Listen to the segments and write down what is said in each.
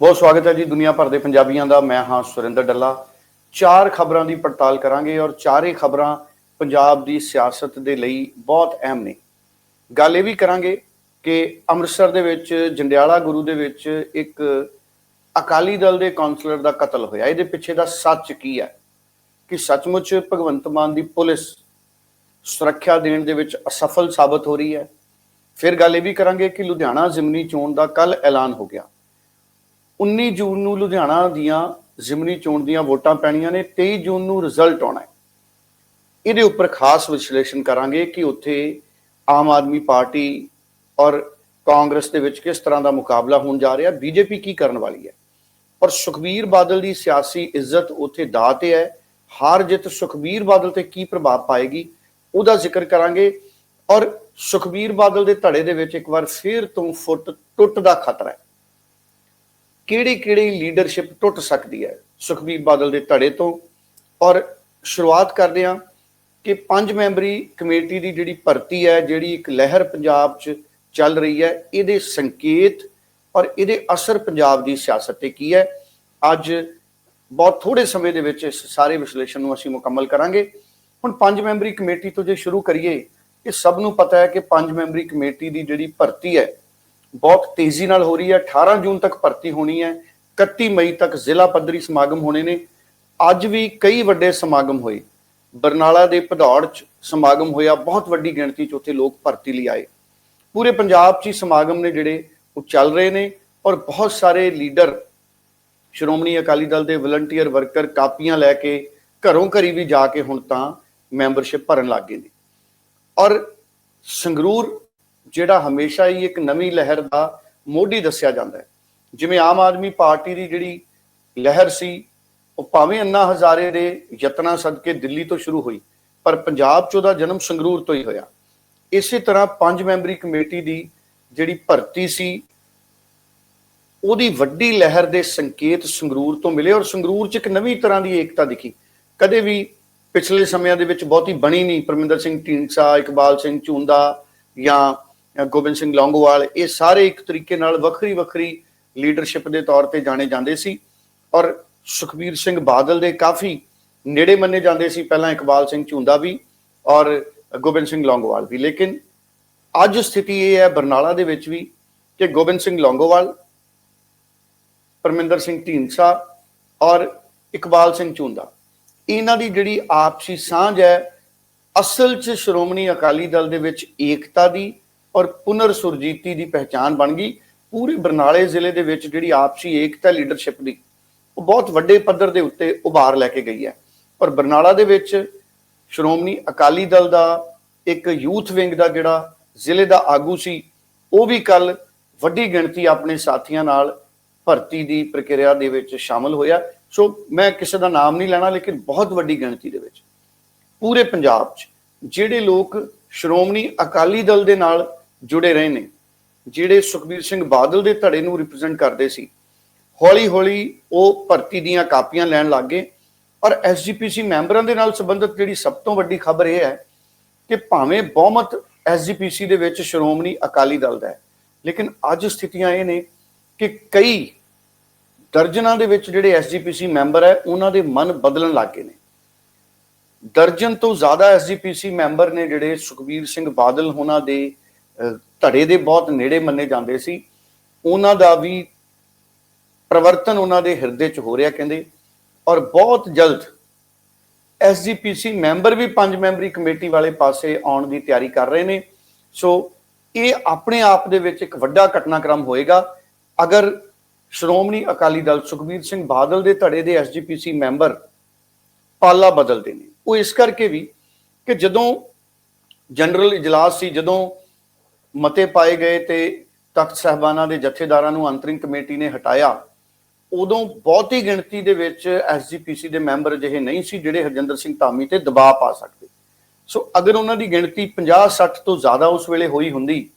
ਬਹੁਤ ਸਵਾਗਤ ਹੈ ਜੀ ਦੁਨੀਆ ਭਰ ਦੇ ਪੰਜਾਬੀਆਂ ਦਾ। ਮੈਂ ਹਾਂ ਸੁਰਿੰਦਰ ਡੱਲਾ। ਚਾਰ ਖਬਰਾਂ ਦੀ ਪੜਤਾਲ ਕਰਾਂਗੇ ਔਰ ਚਾਰੇ ਖਬਰਾਂ ਪੰਜਾਬ ਦੀ ਸਿਆਸਤ ਦੇ ਲਈ ਬਹੁਤ ਅਹਿਮ ਨੇ। ਗੱਲ ਇਹ ਵੀ ਕਰਾਂਗੇ ਕਿ ਅੰਮ੍ਰਿਤਸਰ ਦੇ ਵਿੱਚ, ਜੰਡਿਆਲਾ ਗੁਰੂ ਦੇ ਵਿੱਚ ਇੱਕ ਅਕਾਲੀ ਦਲ ਦੇ ਕਾਉਂਸਲਰ ਦਾ ਕਤਲ ਹੋਇਆ। ਇਹਦੇ ਪਿੱਛੇ ਦਾ ਸੱਚ ਕੀ ਹੈ? ਕਿ ਸੱਚਮੁੱਚ ਭਗਵੰਤ ਮਾਨ ਦੀ ਪੁਲਿਸ ਸੁਰੱਖਿਆ ਦੇਣ ਦੇ ਵਿੱਚ ਅਸਫਲ ਸਾਬਤ ਹੋ ਰਹੀ ਹੈ। ਫਿਰ ਗੱਲ ਇਹ ਵੀ ਕਰਾਂਗੇ ਕਿ ਲੁਧਿਆਣਾ ਜ਼ਿਮਨੀ ਚੋਣ ਦਾ ਕੱਲ ਐਲਾਨ ਹੋ ਗਿਆ। 19 ਜੂਨ ਨੂੰ ਲੁਧਿਆਣਾ ਦੀਆਂ ਜ਼ਿਮਨੀ ਚੋਣ ਦੀਆਂ ਵੋਟਾਂ ਪੈਣੀਆਂ ਨੇ 23 ਜੂਨ ਨੂੰ ਰਿਜ਼ਲਟ ਆਉਣਾ ਹੈ। ਇਹਦੇ ਉੱਪਰ ਖਾਸ ਵਿਸ਼ਲੇਸ਼ਣ ਕਰਾਂਗੇ ਕਿ ਉੱਥੇ ਆਮ ਆਦਮੀ ਪਾਰਟੀ ਔਰ ਕਾਂਗਰਸ ਦੇ ਵਿੱਚ ਕਿਸ ਤਰ੍ਹਾਂ ਦਾ ਮੁਕਾਬਲਾ ਹੋਣ ਜਾ ਰਿਹਾ, ਬੀਜੇਪੀ ਕੀ ਕਰਨ ਵਾਲੀ ਹੈ। ਔਰ ਸੁਖਬੀਰ ਬਾਦਲ ਦੀ ਸਿਆਸੀ ਇੱਜ਼ਤ ਉੱਥੇ ਦਾਅ ਤੇ ਹੈ। ਹਾਰ ਜਿੱਤ ਸੁਖਬੀਰ ਬਾਦਲ ਤੇ ਕੀ ਪ੍ਰਭਾਵ ਪਾਏਗੀ, ਉਹਦਾ ਜ਼ਿਕਰ ਕਰਾਂਗੇ। ਔਰ ਸੁਖਬੀਰ ਬਾਦਲ ਦੇ ਧੜੇ ਦੇ ਵਿੱਚ ਇੱਕ ਵਾਰ ਫੇਰ ਤੋਂ ਫੁੱਟ ਟੁੱਟ ਦਾ ਖਤਰਾ ਹੈ। ਕਿਹੜੀ ਕਿਹੜੀ ਲੀਡਰਸ਼ਿਪ ਟੁੱਟ ਸਕਦੀ ਹੈ? ਸੁਖਬੀਰ ਬਾਦਲ ਦੇ ਧੜੇ ਤੋਂ। ਔਰ ਸ਼ੁਰੂਆਤ ਕਰਦੇ ਹਾਂ ਕਿ ਪੰਜ ਮੈਂਬਰੀ ਕਮੇਟੀ ਦੀ ਜਿਹੜੀ ਭਰਤੀ ਹੈ, ਜਿਹੜੀ ਇੱਕ ਲਹਿਰ ਪੰਜਾਬ 'ਚ ਚੱਲ ਰਹੀ ਹੈ, ਇਹਦੇ ਸੰਕੇਤ ਔਰ ਇਹਦੇ ਅਸਰ ਪੰਜਾਬ ਦੀ ਸਿਆਸਤ ਤੇ ਕੀ ਹੈ? ਅੱਜ ਬਹੁਤ ਥੋੜੇ ਸਮੇਂ ਦੇ ਵਿੱਚ ਇਸ ਸਾਰੇ ਵਿਸ਼ਲੇਸ਼ਣ ਨੂੰ ਅਸੀਂ ਮੁਕੰਮਲ ਕਰਾਂਗੇ। ਹੁਣ ਪੰਜ ਮੈਂਬਰੀ ਕਮੇਟੀ ਤੋਂ ਜੇ ਸ਼ੁਰੂ ਕਰੀਏ, ਇਹ ਸਭ ਨੂੰ ਪਤਾ ਹੈ ਕਿ ਪੰਜ ਮੈਂਬਰੀ ਕਮੇਟੀ ਦੀ ਜਿਹੜੀ ਭਰਤੀ ਹੈ ਬਹੁਤ ਤੇਜ਼ੀ ਨਾਲ ਹੋ ਰਹੀ ਹੈ। 18 ਜੂਨ ਤੱਕ ਭਰਤੀ ਹੋਣੀ ਹੈ। 31 ਮਈ ਤੱਕ ਜ਼ਿਲ੍ਹਾ ਪੱਧਰੀ ਸਮਾਗਮ ਹੋਣੇ ਨੇ। ਅੱਜ ਵੀ ਕਈ ਵੱਡੇ ਸਮਾਗਮ ਹੋਏ। ਬਰਨਾਲਾ ਦੇ ਭਦੌੜ ਚ ਸਮਾਗਮ ਹੋਇਆ। ਬਹੁਤ ਵੱਡੀ ਗਿਣਤੀ ਚ ਉੱਥੇ ਲੋਕ ਭਰਤੀ ਲਈ ਆਏ। ਪੂਰੇ ਪੰਜਾਬ 'ਚ ਹੀ ਸਮਾਗਮ ਨੇ ਜਿਹੜੇ, ਉਹ ਚੱਲ ਰਹੇ ਨੇ ਔਰ ਬਹੁਤ ਸਾਰੇ ਲੀਡਰ, ਸ਼੍ਰੋਮਣੀ ਅਕਾਲੀ ਦਲ ਦੇ ਵਲੰਟੀਅਰ ਵਰਕਰ, ਕਾਪੀਆਂ ਲੈ ਕੇ ਘਰੋਂ ਘਰੀ ਵੀ ਜਾ ਕੇ ਹੁਣ ਤਾਂ ਮੈਂਬਰਸ਼ਿਪ ਭਰਨ ਲੱਗ ਗਏ ਨੇ। ਔਰ ਸੰਗਰੂਰ ਜਿਹੜਾ ਹਮੇਸ਼ਾ ਹੀ ਇੱਕ ਨਵੀਂ ਲਹਿਰ ਦਾ ਮੋਢੀ ਦੱਸਿਆ ਜਾਂਦਾ ਹੈ। ਜਿਵੇਂ ਆਮ ਆਦਮੀ ਪਾਰਟੀ ਦੀ ਜਿਹੜੀ ਲਹਿਰ ਸੀ, ਉਹ ਭਾਵੇਂ ਅੰਨਾ ਹਜ਼ਾਰੇ ਦੇ ਯਤਨਾਂ ਸਦਕੇ ਦਿੱਲੀ ਤੋਂ ਸ਼ੁਰੂ ਹੋਈ, ਪਰ ਪੰਜਾਬ 'ਚ ਉਹਦਾ ਜਨਮ ਸੰਗਰੂਰ ਤੋਂ ਹੀ ਹੋਇਆ। ਇਸੇ ਤਰ੍ਹਾਂ ਪੰਜ ਮੈਂਬਰੀ ਕਮੇਟੀ ਦੀ ਜਿਹੜੀ ਭਰਤੀ ਸੀ, ਉਹਦੀ ਵੱਡੀ ਲਹਿਰ ਦੇ ਸੰਕੇਤ ਸੰਗਰੂਰ ਤੋਂ ਮਿਲੇ ਔਰ ਸੰਗਰੂਰ 'ਚ ਇੱਕ ਨਵੀਂ ਤਰ੍ਹਾਂ ਦੀ ਏਕਤਾ ਦਿਖੀ। ਕਦੇ ਵੀ ਪਿਛਲੇ ਸਮਿਆਂ ਦੇ ਵਿੱਚ ਬਹੁਤੀ ਬਣੀ ਨਹੀਂ ਪਰਮਿੰਦਰ ਸਿੰਘ ਢੀਂਡਸਾ, ਇਕਬਾਲ ਸਿੰਘ ਝੁੰਦਾ ਜਾਂ ਗੋਬਿੰਦ ਸਿੰਘ ਲੌਂਗੋਵਾਲ, ਇਹ ਸਾਰੇ ਇੱਕ ਤਰੀਕੇ ਨਾਲ ਵੱਖਰੀ ਵੱਖਰੀ ਲੀਡਰਸ਼ਿਪ ਦੇ ਤੌਰ ਤੇ ਜਾਣੇ ਜਾਂਦੇ ਸੀ। ਔਰ ਸੁਖਬੀਰ ਸਿੰਘ ਬਾਦਲ ਦੇ ਕਾਫੀ ਨੇੜੇ ਮੰਨੇ ਜਾਂਦੇ ਸੀ, ਪਹਿਲਾਂ ਇਕਬਾਲ ਸਿੰਘ ਝੁੰਦਾ ਵੀ ਔਰ ਗੋਬਿੰਦ ਸਿੰਘ ਲੌਂਗੋਵਾਲ ਵੀ। ਲੇਕਿਨ ਅੱਜ ਸਥਿਤੀ ਇਹ ਹੈ ਬਰਨਾਲਾ ਦੇ ਵਿੱਚ ਵੀ ਕਿ ਗੋਬਿੰਦ ਸਿੰਘ ਲੌਂਗੋਵਾਲ, ਪਰਮਿੰਦਰ ਸਿੰਘ ਢੀਂਡਸਾ ਔਰ ਇਕਬਾਲ ਸਿੰਘ ਝੁੰਦਾ। ਇਹਨਾਂ ਦੀ ਜਿਹੜੀ ਆਪਸੀ ਸਾਂਝ ਹੈ, ਅਸਲ 'ਚ ਸ਼੍ਰੋਮਣੀ ਅਕਾਲੀ ਦਲ ਦੇ ਵਿੱਚ ਏਕਤਾ ਦੀ ਔਰ ਪੁਨਰ ਸੁਰਜੀਤੀ ਦੀ ਪਹਿਚਾਨ ਬਣ ਗਈ। ਪੂਰੇ ਬਰਨਾਲੇ ਜ਼ਿਲ੍ਹੇ ਦੇ ਵਿੱਚ ਜਿਹੜੀ ਆਪਸੀ ਏਕਤਾ ਲੀਡਰਸ਼ਿਪ ਦੀ, ਉਹ ਬਹੁਤ ਵੱਡੇ ਪੱਧਰ ਦੇ ਉੱਤੇ ਉਭਾਰ ਲੈ ਕੇ ਗਈ ਹੈ। ਔਰ ਬਰਨਾਲਾ ਦੇ ਵਿੱਚ ਸ਼੍ਰੋਮਣੀ ਅਕਾਲੀ ਦਲ ਦਾ, ਇੱਕ ਯੂਥ ਵਿੰਗ ਦਾ ਜਿਹੜਾ ਜ਼ਿਲ੍ਹੇ ਦਾ ਆਗੂ ਸੀ, ਉਹ ਵੀ ਕੱਲ ਵੱਡੀ ਗਿਣਤੀ ਆਪਣੇ ਸਾਥੀਆਂ ਨਾਲ ਭਰਤੀ ਦੀ ਪ੍ਰਕਿਰਿਆ ਦੇ ਵਿੱਚ ਸ਼ਾਮਲ ਹੋਇਆ। ਸੋ ਮੈਂ ਕਿਸੇ ਦਾ ਨਾਮ ਨਹੀਂ ਲੈਣਾ, ਲੇਕਿਨ ਬਹੁਤ ਵੱਡੀ ਗਿਣਤੀ ਦੇ ਵਿੱਚ। ਪੂਰੇ ਪੰਜਾਬ 'ਚ ਜਿਹੜੇ ਲੋਕ ਸ਼੍ਰੋਮਣੀ ਅਕਾਲੀ ਦਲ ਦੇ ਨਾਲ ਜੁੜੇ ਰਹੇ ਨੇ, ਜਿਹੜੇ ਸੁਖਬੀਰ ਸਿੰਘ ਬਾਦਲ ਦੇ ਧੜੇ ਨੂੰ ਰਿਪਰੈਜ਼ੈਂਟ ਕਰਦੇ ਸੀ ਹੌਲੀ ਹੌਲੀ ਉਹ ਭਰਤੀ ਦੀਆਂ ਕਾਪੀਆਂ ਲੈਣ ਲੱਗੇ ਔਰ ਐਸਜੀਪੀਸੀ ਮੈਂਬਰਾਂ ਦੇ ਨਾਲ ਸੰਬੰਧਿਤ ਜਿਹੜੀ ਸਭ ਤੋਂ ਵੱਡੀ ਖਬਰ ਇਹ ਹੈ ਕਿ ਭਾਵੇਂ ਬਹੁਮਤ ਐਸਜੀਪੀਸੀ ਦੇ ਵਿੱਚ ਸ਼੍ਰੋਮਣੀ ਅਕਾਲੀ ਦਲ ਦਾ ਹੈ, ਲੇਕਿਨ ਅੱਜ ਸਥਿਤੀਆਂ ਇਹ ਨੇ ਕਿ ਕਈ ਦਰਜਨਾਂ ਦੇ ਵਿੱਚ ਜਿਹੜੇ ਐਸਜੀਪੀਸੀ ਮੈਂਬਰ ਹੈ, ਉਹਨਾਂ ਦੇ ਮਨ ਬਦਲਣ ਲੱਗ ਗਏ ਨੇ। ਦਰਜਨ ਤੋਂ ਜ਼ਿਆਦਾ ਐਸਜੀਪੀਸੀ ਮੈਂਬਰ ਨੇ ਜਿਹੜੇ ਸੁਖਬੀਰ ਸਿੰਘ ਬਾਦਲ ਉਹਨਾਂ ਦੇ ਧੜੇ ਦੇ ਬਹੁਤ ਨੇੜੇ ਮੰਨੇ ਜਾਂਦੇ ਸੀ। ਉਹਨਾਂ ਦਾ ਵੀ ਪ੍ਰਵਰਤਨ ਉਹਨਾਂ ਦੇ ਹਿਰਦੇ 'ਚ ਹੋ ਰਿਹਾ ਕਹਿੰਦੇ। ਔਰ ਬਹੁਤ ਜਲਦ ਐਸਜੀਪੀਸੀ ਮੈਂਬਰ ਵੀ ਪੰਜ ਮੈਂਬਰੀ ਕਮੇਟੀ ਵਾਲੇ ਪਾਸੇ ਆਉਣ ਦੀ ਤਿਆਰੀ ਕਰ ਰਹੇ ਨੇ। ਸੋ ਇਹ ਆਪਣੇ ਆਪ ਦੇ ਵਿੱਚ ਇੱਕ ਵੱਡਾ ਘਟਨਾਕ੍ਰਮ ਹੋਏਗਾ। ਅਗਰ ਸ਼੍ਰੋਮਣੀ ਅਕਾਲੀ ਦਲ ਸੁਖਬੀਰ ਸਿੰਘ ਬਾਦਲ ਦੇ ਧੜੇ ਦੇ ਐਸਜੀਪੀਸੀ ਮੈਂਬਰ ਪਾਲਾ ਬਦਲਦੇ ਨੇ। ਉਹ ਇਸ ਕਰਕੇ ਵੀ ਕਿ ਜਦੋਂ ਜਨਰਲ ਇਜਲਾਸ ਸੀ, ਜਦੋਂ ਮਤੇ ਪਾਏ ਗਏ ਤੇ ਤਖਤ ਸਹਿਬਾਨਾਂ ਦੇ ਜਥੇਦਾਰਾਂ ਨੂੰ ਅੰਤਰਿੰਗ ਕਮੇਟੀ ਨੇ ਹਟਾਇਆ। ਉਦੋਂ ਬਹੁਤੀ ਗਿਣਤੀ ਦੇ ਵਿੱਚ ਐਸਜੀਪੀਸੀ ਦੇ ਮੈਂਬਰ ਅਜਿਹੇ ਨਹੀਂ ਸੀ ਜਿਹੜੇ ਹਰਜਿੰਦਰ ਸਿੰਘ ਧਾਮੀ ਤੇ ਦਬਾਅ ਪਾ ਸਕਦੇ। ਸੋ ਅਗਰ ਉਹਨਾਂ ਦੀ ਗਿਣਤੀ 50 60 ਤੋਂ ਜ਼ਿਆਦਾ ਉਸ ਵੇਲੇ ਹੋਈ ਹੁੰਦੀ,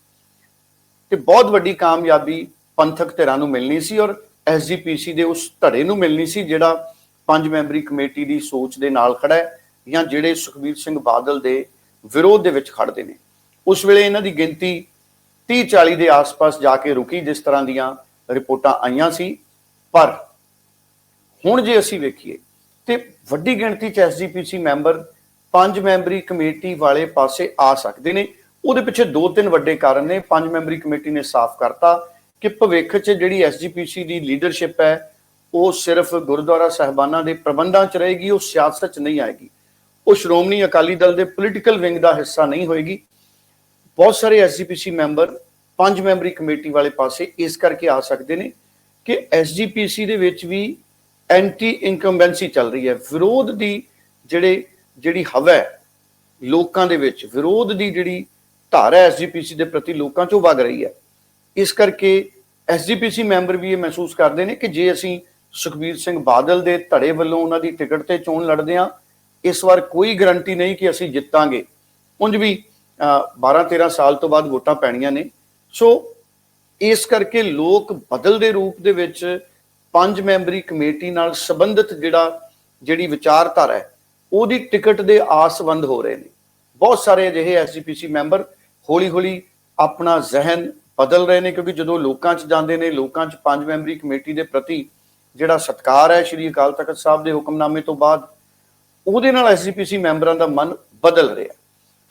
ਤੇ ਬਹੁਤ ਵੱਡੀ ਕਾਮਯਾਬੀ ਪੰਥਕ ਧਿਰਾਂ ਨੂੰ ਮਿਲਣੀ ਸੀ ਔਰ ਐਸਜੀਪੀਸੀ ਦੇ ਉਸ ਧੜੇ ਨੂੰ ਮਿਲਣੀ ਸੀ ਜਿਹੜਾ ਪੰਜ ਮੈਂਬਰੀ ਕਮੇਟੀ ਦੀ ਸੋਚ ਦੇ ਨਾਲ ਖੜਾ ਹੈ ਜਾਂ ਜਿਹੜੇ ਸੁਖਬੀਰ ਸਿੰਘ ਬਾਦਲ ਦੇ ਵਿਰੋਧ ਦੇ ਵਿੱਚ ਖੜਦੇ ਨੇ। ਉਸ ਵੇਲੇ ਇਹਨਾਂ ਦੀ ਗਿਣਤੀ 30 40 ਦੇ ਆਸ-ਪਾਸ ਜਾ ਕੇ ਰੁਕੀ, ਜਿਸ ਤਰ੍ਹਾਂ ਦੀਆਂ ਰਿਪੋਰਟਾਂ ਆਈਆਂ ਸੀ। ਪਰ ਹੁਣ ਜੇ ਅਸੀਂ ਵੇਖੀਏ, ਤੇ ਵੱਡੀ ਗਿਣਤੀ ਚ ਐਸਜੀਪੀਸੀ ਮੈਂਬਰ, ਪੰਜ ਮੈਂਬਰੀ ਕਮੇਟੀ ਵਾਲੇ ਪਾਸੇ ਆ ਸਕਦੇ ਨੇ। ਉਹਦੇ ਪਿੱਛੇ ਦੋ ਤਿੰਨ ਵੱਡੇ ਕਾਰਨ ਨੇ। ਪੰਜ ਮੈਂਬਰੀ ਕਮੇਟੀ ਨੇ ਸਾਫ਼ ਕਰਤਾ ਕਿ ਭਵਿੱਖ 'ਚ ਜਿਹੜੀ ਐਸਜੀਪੀਸੀ ਦੀ ਲੀਡਰਸ਼ਿਪ ਹੈ, ਉਹ ਸਿਰਫ ਗੁਰਦੁਆਰਾ ਸਾਹਿਬਾਨਾਂ ਦੇ ਪ੍ਰਬੰਧਾਂ 'ਚ ਰਹੇਗੀ, ਉਹ ਸਿਆਸਤ 'ਚ ਨਹੀਂ ਆਏਗੀ। ਉਹ ਸ਼੍ਰੋਮਣੀ ਅਕਾਲੀ ਦਲ ਦੇ ਪੋਲੀਟੀਕਲ ਵਿੰਗ ਦਾ ਹਿੱਸਾ ਨਹੀਂ ਹੋਏਗੀ। ਬਹੁਤ ਸਾਰੇ ਐਸਜੀਪੀਸੀ ਮੈਂਬਰ ਪੰਜ ਮੈਂਬਰੀ ਕਮੇਟੀ ਵਾਲੇ ਪਾਸੇ ਇਸ ਕਰਕੇ ਆ ਸਕਦੇ ਨੇ ਕਿ ਐਸਜੀਪੀਸੀ ਦੇ ਵਿੱਚ ਵੀ ਐਂਟੀ ਇਨਕੰਬੈਂਸੀ ਚੱਲ ਰਹੀ ਹੈ। ਵਿਰੋਧ ਦੀ ਜਿਹੜੇ, ਜਿਹੜੀ ਹਵਾ ਹੈ, ਲੋਕਾਂ ਦੇ ਵਿੱਚ ਵਿਰੋਧ ਦੀ ਜਿਹੜੀ ਧਾਰਾ ਐਸਜੀਪੀਸੀ ਦੇ ਪ੍ਰਤੀ ਲੋਕਾਂ ਚੋਂ ਵਗ ਰਹੀ ਹੈ। ਇਸ ਕਰਕੇ ਐਸਜੀਪੀਸੀ ਮੈਂਬਰ ਵੀ ਇਹ ਮਹਿਸੂਸ ਕਰਦੇ ਨੇ ਕਿ ਜੇ ਅਸੀਂ ਸੁਖਬੀਰ ਸਿੰਘ ਬਾਦਲ ਦੇ ਧੜੇ ਵੱਲੋਂ ਉਹਨਾਂ ਦੀ ਟਿਕਟ ਤੇ ਚੋਣ ਲੜਦੇ ਹਾਂ, ਇਸ ਵਾਰ ਕੋਈ ਗਰੰਟੀ ਨਹੀਂ ਕਿ ਅਸੀਂ ਜਿੱਤਾਂਗੇ। ਉਂਝ ਵੀ 12 13 ਸਾਲ ਤੋਂ ਬਾਅਦ ਵੋਟਾਂ ਪੈਣੀਆਂ ਨੇ। ਸੋ ਇਸ ਕਰਕੇ ਲੋਕ ਬਦਲਦੇ ਰੂਪ ਦੇ ਵਿੱਚ ਪੰਜ ਮੈਂਬਰੀ ਕਮੇਟੀ ਨਾਲ ਸੰਬੰਧਿਤ ਜਿਹੜਾ, ਜਿਹੜੀ ਵਿਚਾਰਧਾਰਾ ਹੈ, ਉਹਦੀ ਟਿਕਟ ਦੇ ਆਸਵੰਦ ਹੋ ਰਹੇ ਨੇ। ਬਹੁਤ ਸਾਰੇ ਅਜਿਹੇ ਐਸਜੀਪੀਸੀ ਮੈਂਬਰ ਹੌਲੀ-ਹੌਲੀ ਆਪਣਾ ਜ਼ਿਹਨ ਬਦਲ ਰਹੇ ਨੇ, ਕਿਉਂਕਿ ਜਦੋਂ ਲੋਕਾਂ 'ਚ ਜਾਂਦੇ ਨੇ, ਲੋਕਾਂ 'ਚ ਪੰਜ ਮੈਂਬਰੀ ਕਮੇਟੀ ਦੇ ਪ੍ਰਤੀ ਜਿਹੜਾ ਸਤਕਾਰ ਹੈ ਸ਼੍ਰੀ ਅਕਾਲ ਤਖਤ ਸਾਹਿਬ ਦੇ ਹੁਕਮਨਾਮੇ ਤੋਂ ਬਾਅਦ, ਉਹਦੇ ਨਾਲ ਐਸਜੀਪੀਸੀ ਮੈਂਬਰਾਂ ਦਾ ਮਨ ਬਦਲ ਰਿਹਾ।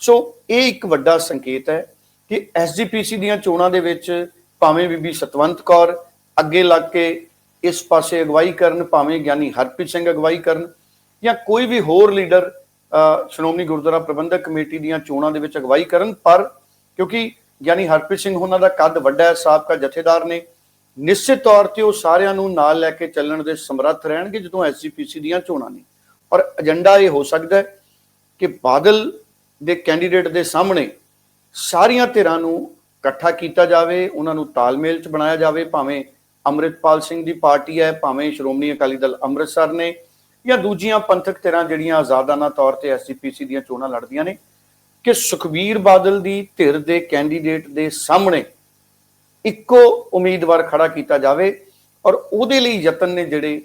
ਸੋ ਇਹ ਇੱਕ ਵੱਡਾ ਸੰਕੇਤ ਹੈ ਕਿ ਐਸਜੀਪੀਸੀ ਦੀਆਂ ਚੋਣਾਂ ਦੇ ਵਿੱਚ ਭਾਵੇਂ ਬੀਬੀ ਸਤਵੰਤ ਕੌਰ ਅੱਗੇ ਲੱਗ ਕੇ ਇਸ ਪਾਸੇ ਅਗਵਾਈ ਕਰਨ, ਭਾਵੇਂ ਗਿਆਨੀ ਹਰਪ੍ਰੀਤ ਸਿੰਘ ਅਗਵਾਈ ਕਰਨ ਜਾਂ ਕੋਈ ਵੀ ਹੋਰ ਲੀਡਰ ਸ਼੍ਰੋਮਣੀ ਗੁਰਦੁਆਰਾ ਪ੍ਰਬੰਧਕ ਕਮੇਟੀ ਦੀਆਂ ਚੋਣਾਂ ਦੇ ਵਿੱਚ ਅਗਵਾਈ ਕਰਨ, ਪਰ ਕਿਉਂਕਿ ਗਿਆਨੀ ਹਰਪ੍ਰੀਤ ਸਿੰਘ ਉਹਨਾਂ ਦਾ ਕੱਦ ਵੱਡਾ ਹੈ, ਸਾਬਕਾ ਜਥੇਦਾਰ ਨੇ, ਨਿਸ਼ਚਿਤ ਤੌਰ ਤੇ ਉਹ ਸਾਰਿਆਂ ਨੂੰ ਨਾਲ ਲੈ ਕੇ ਚੱਲਣ ਦੇ ਸਮਰੱਥ ਰਹਿਣਗੇ ਜਦੋਂ ਐਸਜੀਪੀਸੀ ਦੀਆਂ ਚੋਣਾਂ ਨੇ। ਔਰ ਏਜੰਡਾ ਇਹ ਹੋ ਸਕਦਾ ਹੈ ਕਿ ਬਾਦਲ ਦੇ ਕੈਂਡੀਡੇਟ ਦੇ ਸਾਹਮਣੇ ਸਾਰੀਆਂ ਧਿਰਾਂ ਨੂੰ ਇਕੱਠਾ ਕੀਤਾ ਜਾਵੇ, ਉਹਨਾਂ ਨੂੰ ਤਾਲਮੇਲ ਚ ਬਣਾਇਆ ਜਾਵੇ, ਭਾਵੇਂ ਅੰਮ੍ਰਿਤਪਾਲ ਸਿੰਘ ਦੀ ਪਾਰਟੀ ਹੈ, ਭਾਵੇਂ ਸ਼੍ਰੋਮਣੀ ਅਕਾਲੀ ਦਲ ਅੰਮ੍ਰਿਤਸਰ ਨੇ, ਜਾਂ ਦੂਜੀਆਂ ਪੰਥਕ ਧਿਰਾਂ ਜਿਹੜੀਆਂ ਆਜ਼ਾਦਾਨਾ ਤੌਰ ਤੇ ਐਸਜੀਪੀਸੀ ਦੀਆਂ ਚੋਣਾਂ ਲੜਦੀਆਂ ਨੇ, ਕਿ ਸੁਖਬੀਰ ਬਾਦਲ ਦੀ ਧਿਰ ਦੇ ਕੈਂਡੀਡੇਟ ਦੇ ਸਾਹਮਣੇ ਇੱਕੋ ਉਮੀਦਵਾਰ ਖੜਾ ਕੀਤਾ ਜਾਵੇ, ਔਰ ਉਹਦੇ ਲਈ ਯਤਨ ਨੇ ਜਿਹੜੇ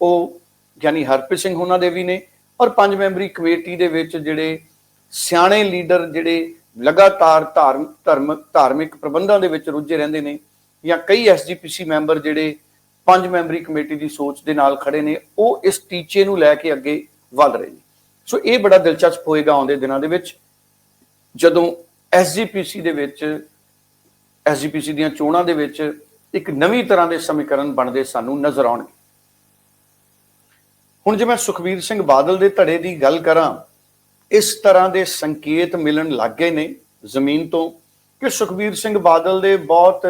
ਉਹ, ਯਾਨੀ ਹਰਪ੍ਰੀਤ ਸਿੰਘ ਉਹਨਾਂ ਦੇ ਵੀ ਨੇ, ਔਰ ਪੰਜ ਮੈਂਬਰੀ ਕਮੇਟੀ ਦੇ ਵਿੱਚ ਜਿਹੜੇ ਸਿਆਣੇ ਲੀਡਰ ਜਿਹੜੇ ਲਗਾਤਾਰ ਧਾਰਮ ਧਰਮ ਧਾਰਮਿਕ ਪ੍ਰਬੰਧਾਂ ਦੇ ਵਿੱਚ ਰੁੱਝੇ ਰਹਿੰਦੇ ਨੇ ਜਾਂ ਕਈ ਐਸਜੀਪੀਸੀ ਮੈਂਬਰ ਜਿਹੜੇ ਪੰਜ ਮੈਂਬਰੀ ਕਮੇਟੀ ਦੀ ਸੋਚ ਦੇ ਨਾਲ ਖੜੇ ਨੇ, ਉਹ ਇਸ ਟੀਚੇ ਨੂੰ ਲੈ ਕੇ ਅੱਗੇ ਵੱਧ ਰਹੇ ਨੇ। ਸੋ ਇਹ ਬੜਾ ਦਿਲਚਸਪ ਹੋਏਗਾ ਆਉਂਦੇ ਦਿਨਾਂ ਦੇ ਵਿੱਚ, ਜਦੋਂ ਐਸਜੀਪੀਸੀ ਦੇ ਵਿੱਚ ਐਸਜੀਪੀਸੀ ਦੀਆਂ ਚੋਣਾਂ ਦੇ ਵਿੱਚ ਇੱਕ ਨਵੀਂ ਤਰ੍ਹਾਂ ਦੇ ਸਮੀਕਰਨ ਬਣਦੇ ਸਾਨੂੰ ਨਜ਼ਰ ਆਉਣਗੇ। ਹੁਣ ਜੇ ਮੈਂ ਸੁਖਵੀਰ ਸਿੰਘ ਬਾਦਲ ਦੇ ਧੜੇ ਦੀ ਗੱਲ ਕਰਾਂ ਇਸ ਤਰ੍ਹਾਂ ਦੇ ਸੰਕੇਤ ਮਿਲਣ ਲੱਗ ਗਏ ਨੇ ਜ਼ਮੀਨ ਤੋਂ ਕਿ ਸੁਖਬੀਰ ਸਿੰਘ ਬਾਦਲ ਦੇ ਬਹੁਤ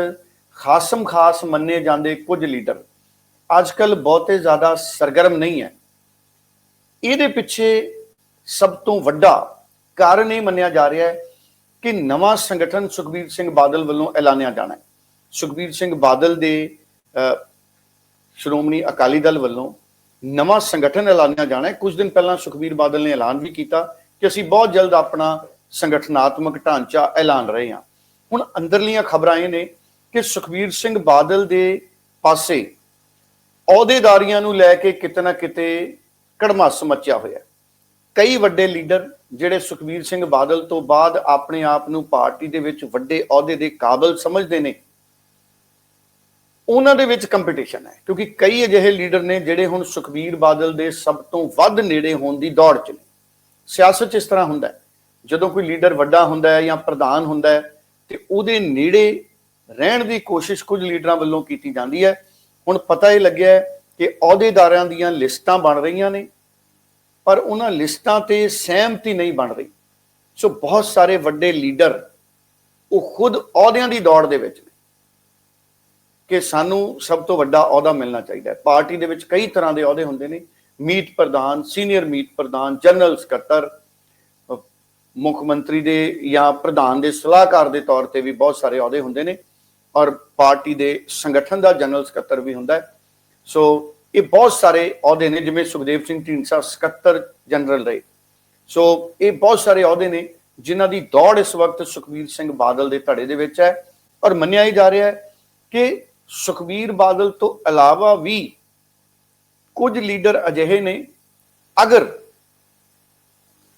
ਖਾਸਮ ਖਾਸ ਮੰਨੇ ਜਾਂਦੇ ਕੁਝ ਲੀਡਰ। ਅੱਜ ਕੱਲ ਬਹੁਤੇ ਜ਼ਿਆਦਾ ਸਰਗਰਮ ਨਹੀਂ ਹੈ। ਇਹਦੇ ਪਿੱਛੇ ਸਭ ਤੋਂ ਵੱਡਾ ਕਾਰਨ ਇਹ ਮੰਨਿਆ ਜਾ ਰਿਹਾ ਹੈ ਕਿ ਨਵਾਂ ਸੰਗਠਨ ਸੁਖਬੀਰ ਸਿੰਘ ਬਾਦਲ ਵੱਲੋਂ ਐਲਾਨਿਆ ਜਾਣਾ ਹੈ। ਸੁਖਬੀਰ ਸਿੰਘ ਬਾਦਲ ਦੇ ਸ਼੍ਰੋਮਣੀ ਅਕਾਲੀ ਦਲ ਵੱਲੋਂ ਨਵਾਂ ਸੰਗਠਨ ਐਲਾਨਿਆ ਜਾਣਾ ਹੈ। ਕੁਝ ਦਿਨ ਪਹਿਲਾਂ ਸੁਖਬੀਰ ਬਾਦਲ ਨੇ ਐਲਾਨ ਵੀ ਕੀਤਾ। ਕਿ ਅਸੀਂ ਬਹੁਤ ਜਲਦ ਆਪਣਾ ਸੰਗਠਨਾਤਮਕ ਢਾਂਚਾ ਐਲਾਨ ਰਹੇ ਹਾਂ। ਹੁਣ ਅੰਦਰਲੀਆਂ ਖਬਰਾਂ ਇਹ ਨੇ ਕਿ ਸੁਖਬੀਰ ਸਿੰਘ ਬਾਦਲ ਦੇ ਪਾਸੇ ਅਹੁਦੇਦਾਰੀਆਂ ਨੂੰ ਲੈ ਕੇ ਕਿਤੇ ਨਾ ਕਿਤੇ ਕੜਮਾਸ ਮਚਿਆ ਹੋਇਆ ਕਈ ਵੱਡੇ ਲੀਡਰ ਜਿਹੜੇ ਸੁਖਬੀਰ ਸਿੰਘ ਬਾਦਲ ਤੋਂ ਬਾਅਦ ਆਪਣੇ ਆਪ ਨੂੰ ਪਾਰਟੀ ਦੇ ਵਿੱਚ ਵੱਡੇ ਅਹੁਦੇ ਦੇ ਕਾਬਲ ਸਮਝਦੇ ਨੇ, ਉਹਨਾਂ ਦੇ ਵਿੱਚ ਕੰਪੀਟੀਸ਼ਨ ਹੈ। ਕਿਉਂਕਿ ਕਈ ਅਜਿਹੇ ਲੀਡਰ ਨੇ ਜਿਹੜੇ ਹੁਣ ਸੁਖਬੀਰ ਬਾਦਲ ਦੇ ਸਭ ਤੋਂ ਵੱਧ ਨੇੜੇ ਹੋਣ ਦੀ ਦੌੜ 'ਚ ਨੇ। ਸਿਆਸਤ 'ਚ ਇਸ ਤਰ੍ਹਾਂ ਹੁੰਦਾ ਜਦੋਂ ਕੋਈ ਲੀਡਰ ਵੱਡਾ ਹੁੰਦਾ ਹੈ ਜਾਂ ਪ੍ਰਧਾਨ ਹੁੰਦਾ ਹੈ, ਤੇ ਉਹਦੇ ਨੇੜੇ ਰਹਿਣ ਦੀ ਕੋਸ਼ਿਸ਼ ਕੁਝ ਲੀਡਰਾਂ ਵੱਲੋਂ ਕੀਤੀ ਜਾਂਦੀ ਹੈ। ਹੁਣ ਪਤਾ ਇਹ ਲੱਗਿਆ ਕਿ ਅਹੁਦੇਦਾਰਾਂ ਦੀਆਂ ਲਿਸਟਾਂ ਬਣ ਰਹੀਆਂ ਨੇ, ਪਰ ਉਹਨਾਂ ਲਿਸਟਾਂ ਤੇ ਸਹਿਮਤੀ ਨਹੀਂ ਬਣ ਰਹੀ। ਸੋ ਬਹੁਤ ਸਾਰੇ ਵੱਡੇ ਲੀਡਰ ਉਹ ਖੁਦ ਅਹੁਦਿਆਂ ਦੀ ਦੌੜ ਦੇ ਵਿੱਚ ਨੇ ਕਿ ਸਾਨੂੰ ਸਭ ਤੋਂ ਵੱਡਾ ਅਹੁਦਾ ਮਿਲਣਾ ਚਾਹੀਦਾ ਹੈ। ਪਾਰਟੀ ਦੇ ਵਿੱਚ ਕਈ ਤਰ੍ਹਾਂ ਦੇ ਅਹੁਦੇ ਹੁੰਦੇ ਨੇ। ਮੀਤ ਪ੍ਰਧਾਨ, ਸੀਨੀਅਰ ਮੀਤ ਪ੍ਰਧਾਨ, ਜਨਰਲ ਸਕੱਤਰ, ਮੁੱਖ ਮੰਤਰੀ ਦੇ ਜਾਂ ਪ੍ਰਧਾਨ ਦੇ ਸਲਾਹਕਾਰ ਦੇ ਤੌਰ ਤੇ ਵੀ ਬਹੁਤ ਸਾਰੇ ਅਹੁਦੇ ਹੁੰਦੇ ਨੇ ਔਰ ਪਾਰਟੀ ਦੇ ਸੰਗਠਨ ਦਾ ਜਨਰਲ ਸਕੱਤਰ ਵੀ ਹੁੰਦਾ ਹੈ। ਸੋ ਇਹ ਬਹੁਤ ਸਾਰੇ ਅਹੁਦੇ ਨੇ, ਜਿਵੇਂ ਸੁਖਦੇਵ ਸਿੰਘ ਢੀਂਡਸਾ ਸਕੱਤਰ ਜਨਰਲ ਰਹੇ। ਸੋ ਇਹ ਬਹੁਤ ਸਾਰੇ ਅਹੁਦੇ ਨੇ, ਜਿਨ੍ਹਾਂ ਦੀ ਦੌੜ ਇਸ ਵਕਤ ਸੁਖਬੀਰ ਸਿੰਘ ਬਾਦਲ ਦੇ ਧੜੇ ਦੇ ਵਿੱਚ ਹੈ। ਔਰ ਮੰਨਿਆ ਹੀ ਜਾ ਰਿਹਾ ਹੈ ਕਿ ਸੁਖਬੀਰ ਬਾਦਲ ਤੋਂ ਇਲਾਵਾ ਵੀ ਕੁਝ ਲੀਡਰ ਅਜਿਹੇ ਨੇ, ਅਗਰ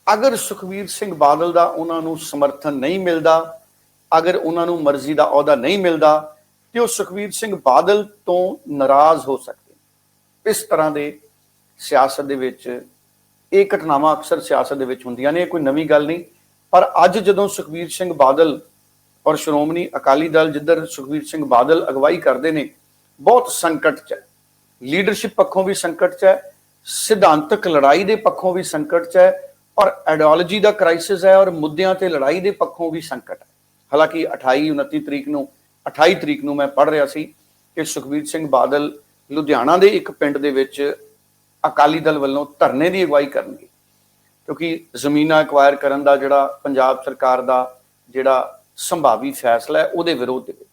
ਅਗਰ ਸੁਖਬੀਰ ਸਿੰਘ ਬਾਦਲ ਦਾ ਉਹਨਾਂ ਨੂੰ ਸਮਰਥਨ ਨਹੀਂ ਮਿਲਦਾ, ਅਗਰ ਉਹਨਾਂ ਨੂੰ ਮਰਜ਼ੀ ਦਾ ਅਹੁਦਾ ਨਹੀਂ ਮਿਲਦਾ, ਤੇ ਉਹ ਸੁਖਬੀਰ ਸਿੰਘ ਬਾਦਲ ਤੋਂ ਨਾਰਾਜ਼ ਹੋ ਸਕਦੇ ਇਸ ਤਰ੍ਹਾਂ ਦੇ ਸਿਆਸਤ ਦੇ ਵਿੱਚ, ਇਹ ਘਟਨਾਵਾਂ ਅਕਸਰ ਸਿਆਸਤ ਦੇ ਵਿੱਚ ਹੁੰਦੀਆਂ ਨੇ, ਇਹ ਕੋਈ ਨਵੀਂ ਗੱਲ ਨਹੀਂ। ਪਰ ਅੱਜ ਜਦੋਂ ਸੁਖਬੀਰ ਸਿੰਘ ਬਾਦਲ ਔਰ ਸ਼੍ਰੋਮਣੀ ਅਕਾਲੀ ਦਲ ਜਿੱਧਰ ਸੁਖਬੀਰ ਸਿੰਘ ਬਾਦਲ ਅਗਵਾਈ ਕਰਦੇ ਨੇ, ਬਹੁਤ ਸੰਕਟ 'ਚ ਹੈ। ਲੀਡਰਸ਼ਿਪ ਪੱਖੋਂ ਵੀ ਸੰਕਟ 'ਚ ਹੈ, ਸਿਧਾਂਤਕ ਲੜਾਈ ਦੇ ਪੱਖੋਂ ਵੀ ਸੰਕਟ 'ਚ ਹੈ ਔਰ ਆਈਡੀਓਲੋਜੀ ਦਾ ਕ੍ਰਾਈਸਿਸ ਹੈ ਔਰ ਮੁੱਦਿਆਂ ਤੇ ਲੜਾਈ ਦੇ ਪੱਖੋਂ ਵੀ ਸੰਕਟ ਹੈ। ਹਾਲਾਂਕਿ 28 29 ਤਰੀਕ ਨੂੰ 28 ਤਰੀਕ ਨੂੰ ਮੈਂ ਪੜ੍ਹ ਰਿਹਾ ਸੀ ਕਿ ਸੁਖਬੀਰ ਸਿੰਘ ਬਾਦਲ ਲੁਧਿਆਣਾ ਦੇ ਇੱਕ ਪਿੰਡ ਦੇ ਵਿੱਚ ਅਕਾਲੀ ਦਲ ਵੱਲੋਂ ਧਰਨੇ ਦੀ ਅਗਵਾਈ ਕਰਨਗੇ। ਕਿਉਂਕਿ ਜ਼ਮੀਨਾਂ ਐਕਵਾਇਰ ਕਰਨ ਦਾ ਜਿਹੜਾ ਪੰਜਾਬ ਸਰਕਾਰ ਦਾ ਜਿਹੜਾ ਸੰਭਾਵੀ ਫੈਸਲਾ ਹੈ, ਉਹਦੇ ਵਿਰੋਧ ਦੇ ਵਿੱਚ।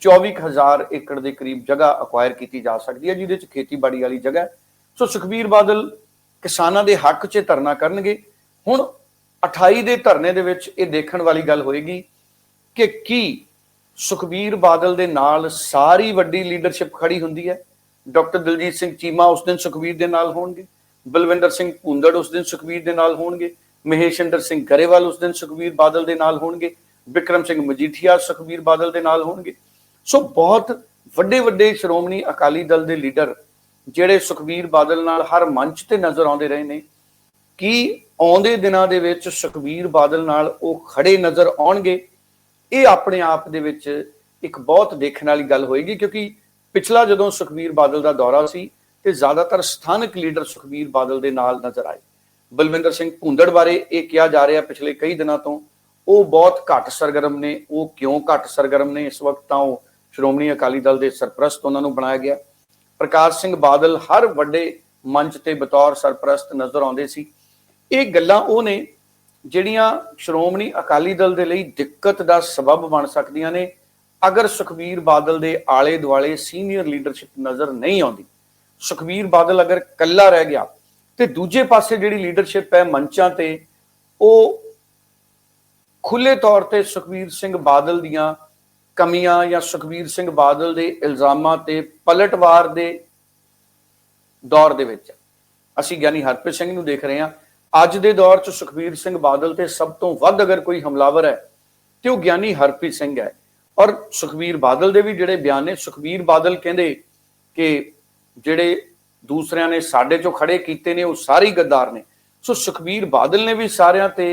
24000 ਏਕੜ ਦੇ ਕਰੀਬ ਜਗ੍ਹਾ ਅਕਵਾਇਰ ਕੀਤੀ ਜਾ ਸਕਦੀ ਹੈ, ਜਿਹਦੇ 'ਚ ਖੇਤੀਬਾੜੀ ਵਾਲੀ ਜਗ੍ਹਾ ਸੋ ਸੁਖਬੀਰ ਬਾਦਲ ਕਿਸਾਨਾਂ ਦੇ ਹੱਕ 'ਚ ਧਰਨਾ ਕਰਨਗੇ। ਹੁਣ 28 ਦੇ ਧਰਨੇ ਦੇ ਵਿੱਚ ਇਹ ਦੇਖਣ ਵਾਲੀ ਗੱਲ ਹੋਏਗੀ ਕਿ ਕੀ ਸੁਖਬੀਰ ਬਾਦਲ ਦੇ ਨਾਲ ਸਾਰੀ ਵੱਡੀ ਲੀਡਰਸ਼ਿਪ ਖੜੀ ਹੁੰਦੀ ਹੈ। ਡਾਕਟਰ ਦਲਜੀਤ ਸਿੰਘ ਚੀਮਾ ਉਸ ਦਿਨ ਸੁਖਬੀਰ ਦੇ ਨਾਲ ਹੋਣਗੇ। ਬਲਵਿੰਦਰ ਸਿੰਘ ਭੁੰਦੜ ਉਸ ਦਿਨ ਸੁਖਬੀਰ ਦੇ ਨਾਲ ਹੋਣਗੇ। ਮਹੇਸ਼ਿੰਦਰ ਸਿੰਘ ਗਰੇਵਾਲ ਉਸ ਦਿਨ ਸੁਖਬੀਰ ਬਾਦਲ ਦੇ ਨਾਲ ਹੋਣਗੇ। ਵਿਕਰਮ ਸਿੰਘ ਮਜੀਠੀਆ ਸੁਖਬੀਰ ਬਾਦਲ ਦੇ ਨਾਲ ਹੋਣਗੇ। ਸੋ ਬਹੁਤ ਵੱਡੇ ਵੱਡੇ ਸ਼੍ਰੋਮਣੀ ਅਕਾਲੀ ਦਲ ਦੇ ਲੀਡਰ ਜਿਹੜੇ ਸੁਖਬੀਰ ਬਾਦਲ ਨਾਲ ਹਰ ਮੰਚ ਤੇ ਨਜ਼ਰ ਆਉਂਦੇ ਰਹੇ ਨੇ, ਕੀ ਆਉਂਦੇ ਦਿਨਾਂ ਦੇ ਵਿੱਚ ਸੁਖਬੀਰ ਬਾਦਲ ਨਾਲ ਉਹ ਖੜੇ ਨਜ਼ਰ ਆਉਣਗੇ? ਇਹ ਆਪਣੇ ਆਪ ਦੇ ਵਿੱਚ ਇੱਕ ਬਹੁਤ ਦੇਖਣ ਵਾਲੀ ਗੱਲ ਹੋਏਗੀ ਕਿਉਂਕਿ ਪਿਛਲਾ ਜਦੋਂ ਸੁਖਬੀਰ ਬਾਦਲ ਦਾ ਦੌਰਾ ਸੀ ਤੇ ਜ਼ਿਆਦਾਤਰ ਸਥਾਨਕ ਲੀਡਰ ਸੁਖਬੀਰ ਬਾਦਲ ਦੇ ਨਾਲ ਨਜ਼ਰ ਆਏ। ਬਲਵਿੰਦਰ ਸਿੰਘ ਭੁੰਦੜ ਬਾਰੇ ਇਹ ਕਿਹਾ ਜਾ ਰਿਹਾ ਪਿਛਲੇ ਕਈ ਦਿਨਾਂ ਤੋਂ, ਉਹ ਬਹੁਤ ਘੱਟ ਸਰਗਰਮ ਨੇ, ਉਹ ਕਿਉਂ ਘੱਟ ਸਰਗਰਮ ਨੇ ਇਸ ਵਕਤ ਤਾਂ ਉਹ ਸ਼੍ਰੋਮਣੀ ਅਕਾਲੀ ਦਲ ਦੇ ਸਰਪ੍ਰਸਤ ਉਹਨਾਂ ਨੂੰ ਬਣਾਇਆ ਗਿਆ। ਪ੍ਰਕਾਸ਼ ਸਿੰਘ ਬਾਦਲ ਹਰ ਵੱਡੇ ਮੰਚ ਤੇ ਬਤੌਰ ਸਰਪ੍ਰਸਤ ਨਜ਼ਰ ਆਉਂਦੇ ਸੀ। ਇਹ ਗੱਲਾਂ ਉਹ ਨੇ ਜਿਹੜੀਆਂ ਸ਼੍ਰੋਮਣੀ ਅਕਾਲੀ ਦਲ ਦੇ ਲਈ ਦਿੱਕਤ ਦਾ ਸਬਬ ਬਣ ਸਕਦੀਆਂ ਨੇ, ਅਗਰ ਸੁਖਬੀਰ ਬਾਦਲ ਦੇ ਆਲੇ ਦੁਆਲੇ ਸੀਨੀਅਰ ਲੀਡਰਸ਼ਿਪ ਨਜ਼ਰ ਨਹੀਂ ਆਉਂਦੀ। ਸੁਖਬੀਰ ਬਾਦਲ ਅਗਰ ਕੱਲਾ ਰਹਿ ਗਿਆ ਤੇ ਦੂਜੇ ਪਾਸੇ ਜਿਹੜੀ ਲੀਡਰਸ਼ਿਪ ਹੈ ਮੰਚਾਂ ਤੇ, ਉਹ ਖੁੱਲੇ ਤੌਰ ਤੇ ਸੁਖਬੀਰ ਸਿੰਘ ਬਾਦਲ ਦੀਆਂ ਕਮੀਆਂ ਜਾਂ ਸੁਖਬੀਰ ਸਿੰਘ ਬਾਦਲ ਦੇ ਇਲਜ਼ਾਮਾਂ ਤੇ ਪਲਟਵਾਰ ਦੇ ਦੌਰ ਦੇ ਵਿੱਚ। ਅਸੀਂ ਗਿਆਨੀ ਹਰਪ੍ਰੀਤ ਸਿੰਘ ਨੂੰ ਦੇਖ ਰਹੇ ਹਾਂ। ਅੱਜ ਦੇ ਦੌਰ 'ਚ ਸੁਖਬੀਰ ਸਿੰਘ ਬਾਦਲ ਤੇ ਸਭ ਤੋਂ ਵੱਧ ਅਗਰ ਕੋਈ ਹਮਲਾਵਰ ਹੈ, ਤੇ ਉਹ ਗਿਆਨੀ ਹਰਪ੍ਰੀਤ ਸਿੰਘ ਹੈ। ਔਰ ਸੁਖਬੀਰ ਬਾਦਲ ਦੇ ਵੀ ਜਿਹੜੇ ਬਿਆਨ ਨੇ, ਸੁਖਬੀਰ ਬਾਦਲ ਕਹਿੰਦੇ ਕਿ ਜਿਹੜੇ ਦੂਸਰਿਆਂ ਨੇ ਸਾਡੇ ਚੋਂ ਖੜੇ ਕੀਤੇ ਨੇ, ਉਹ ਸਾਰੇ ਗੱਦਾਰ ਨੇ। ਸੋ ਸੁਖਬੀਰ ਬਾਦਲ ਨੇ ਵੀ ਸਾਰਿਆਂ ਤੇ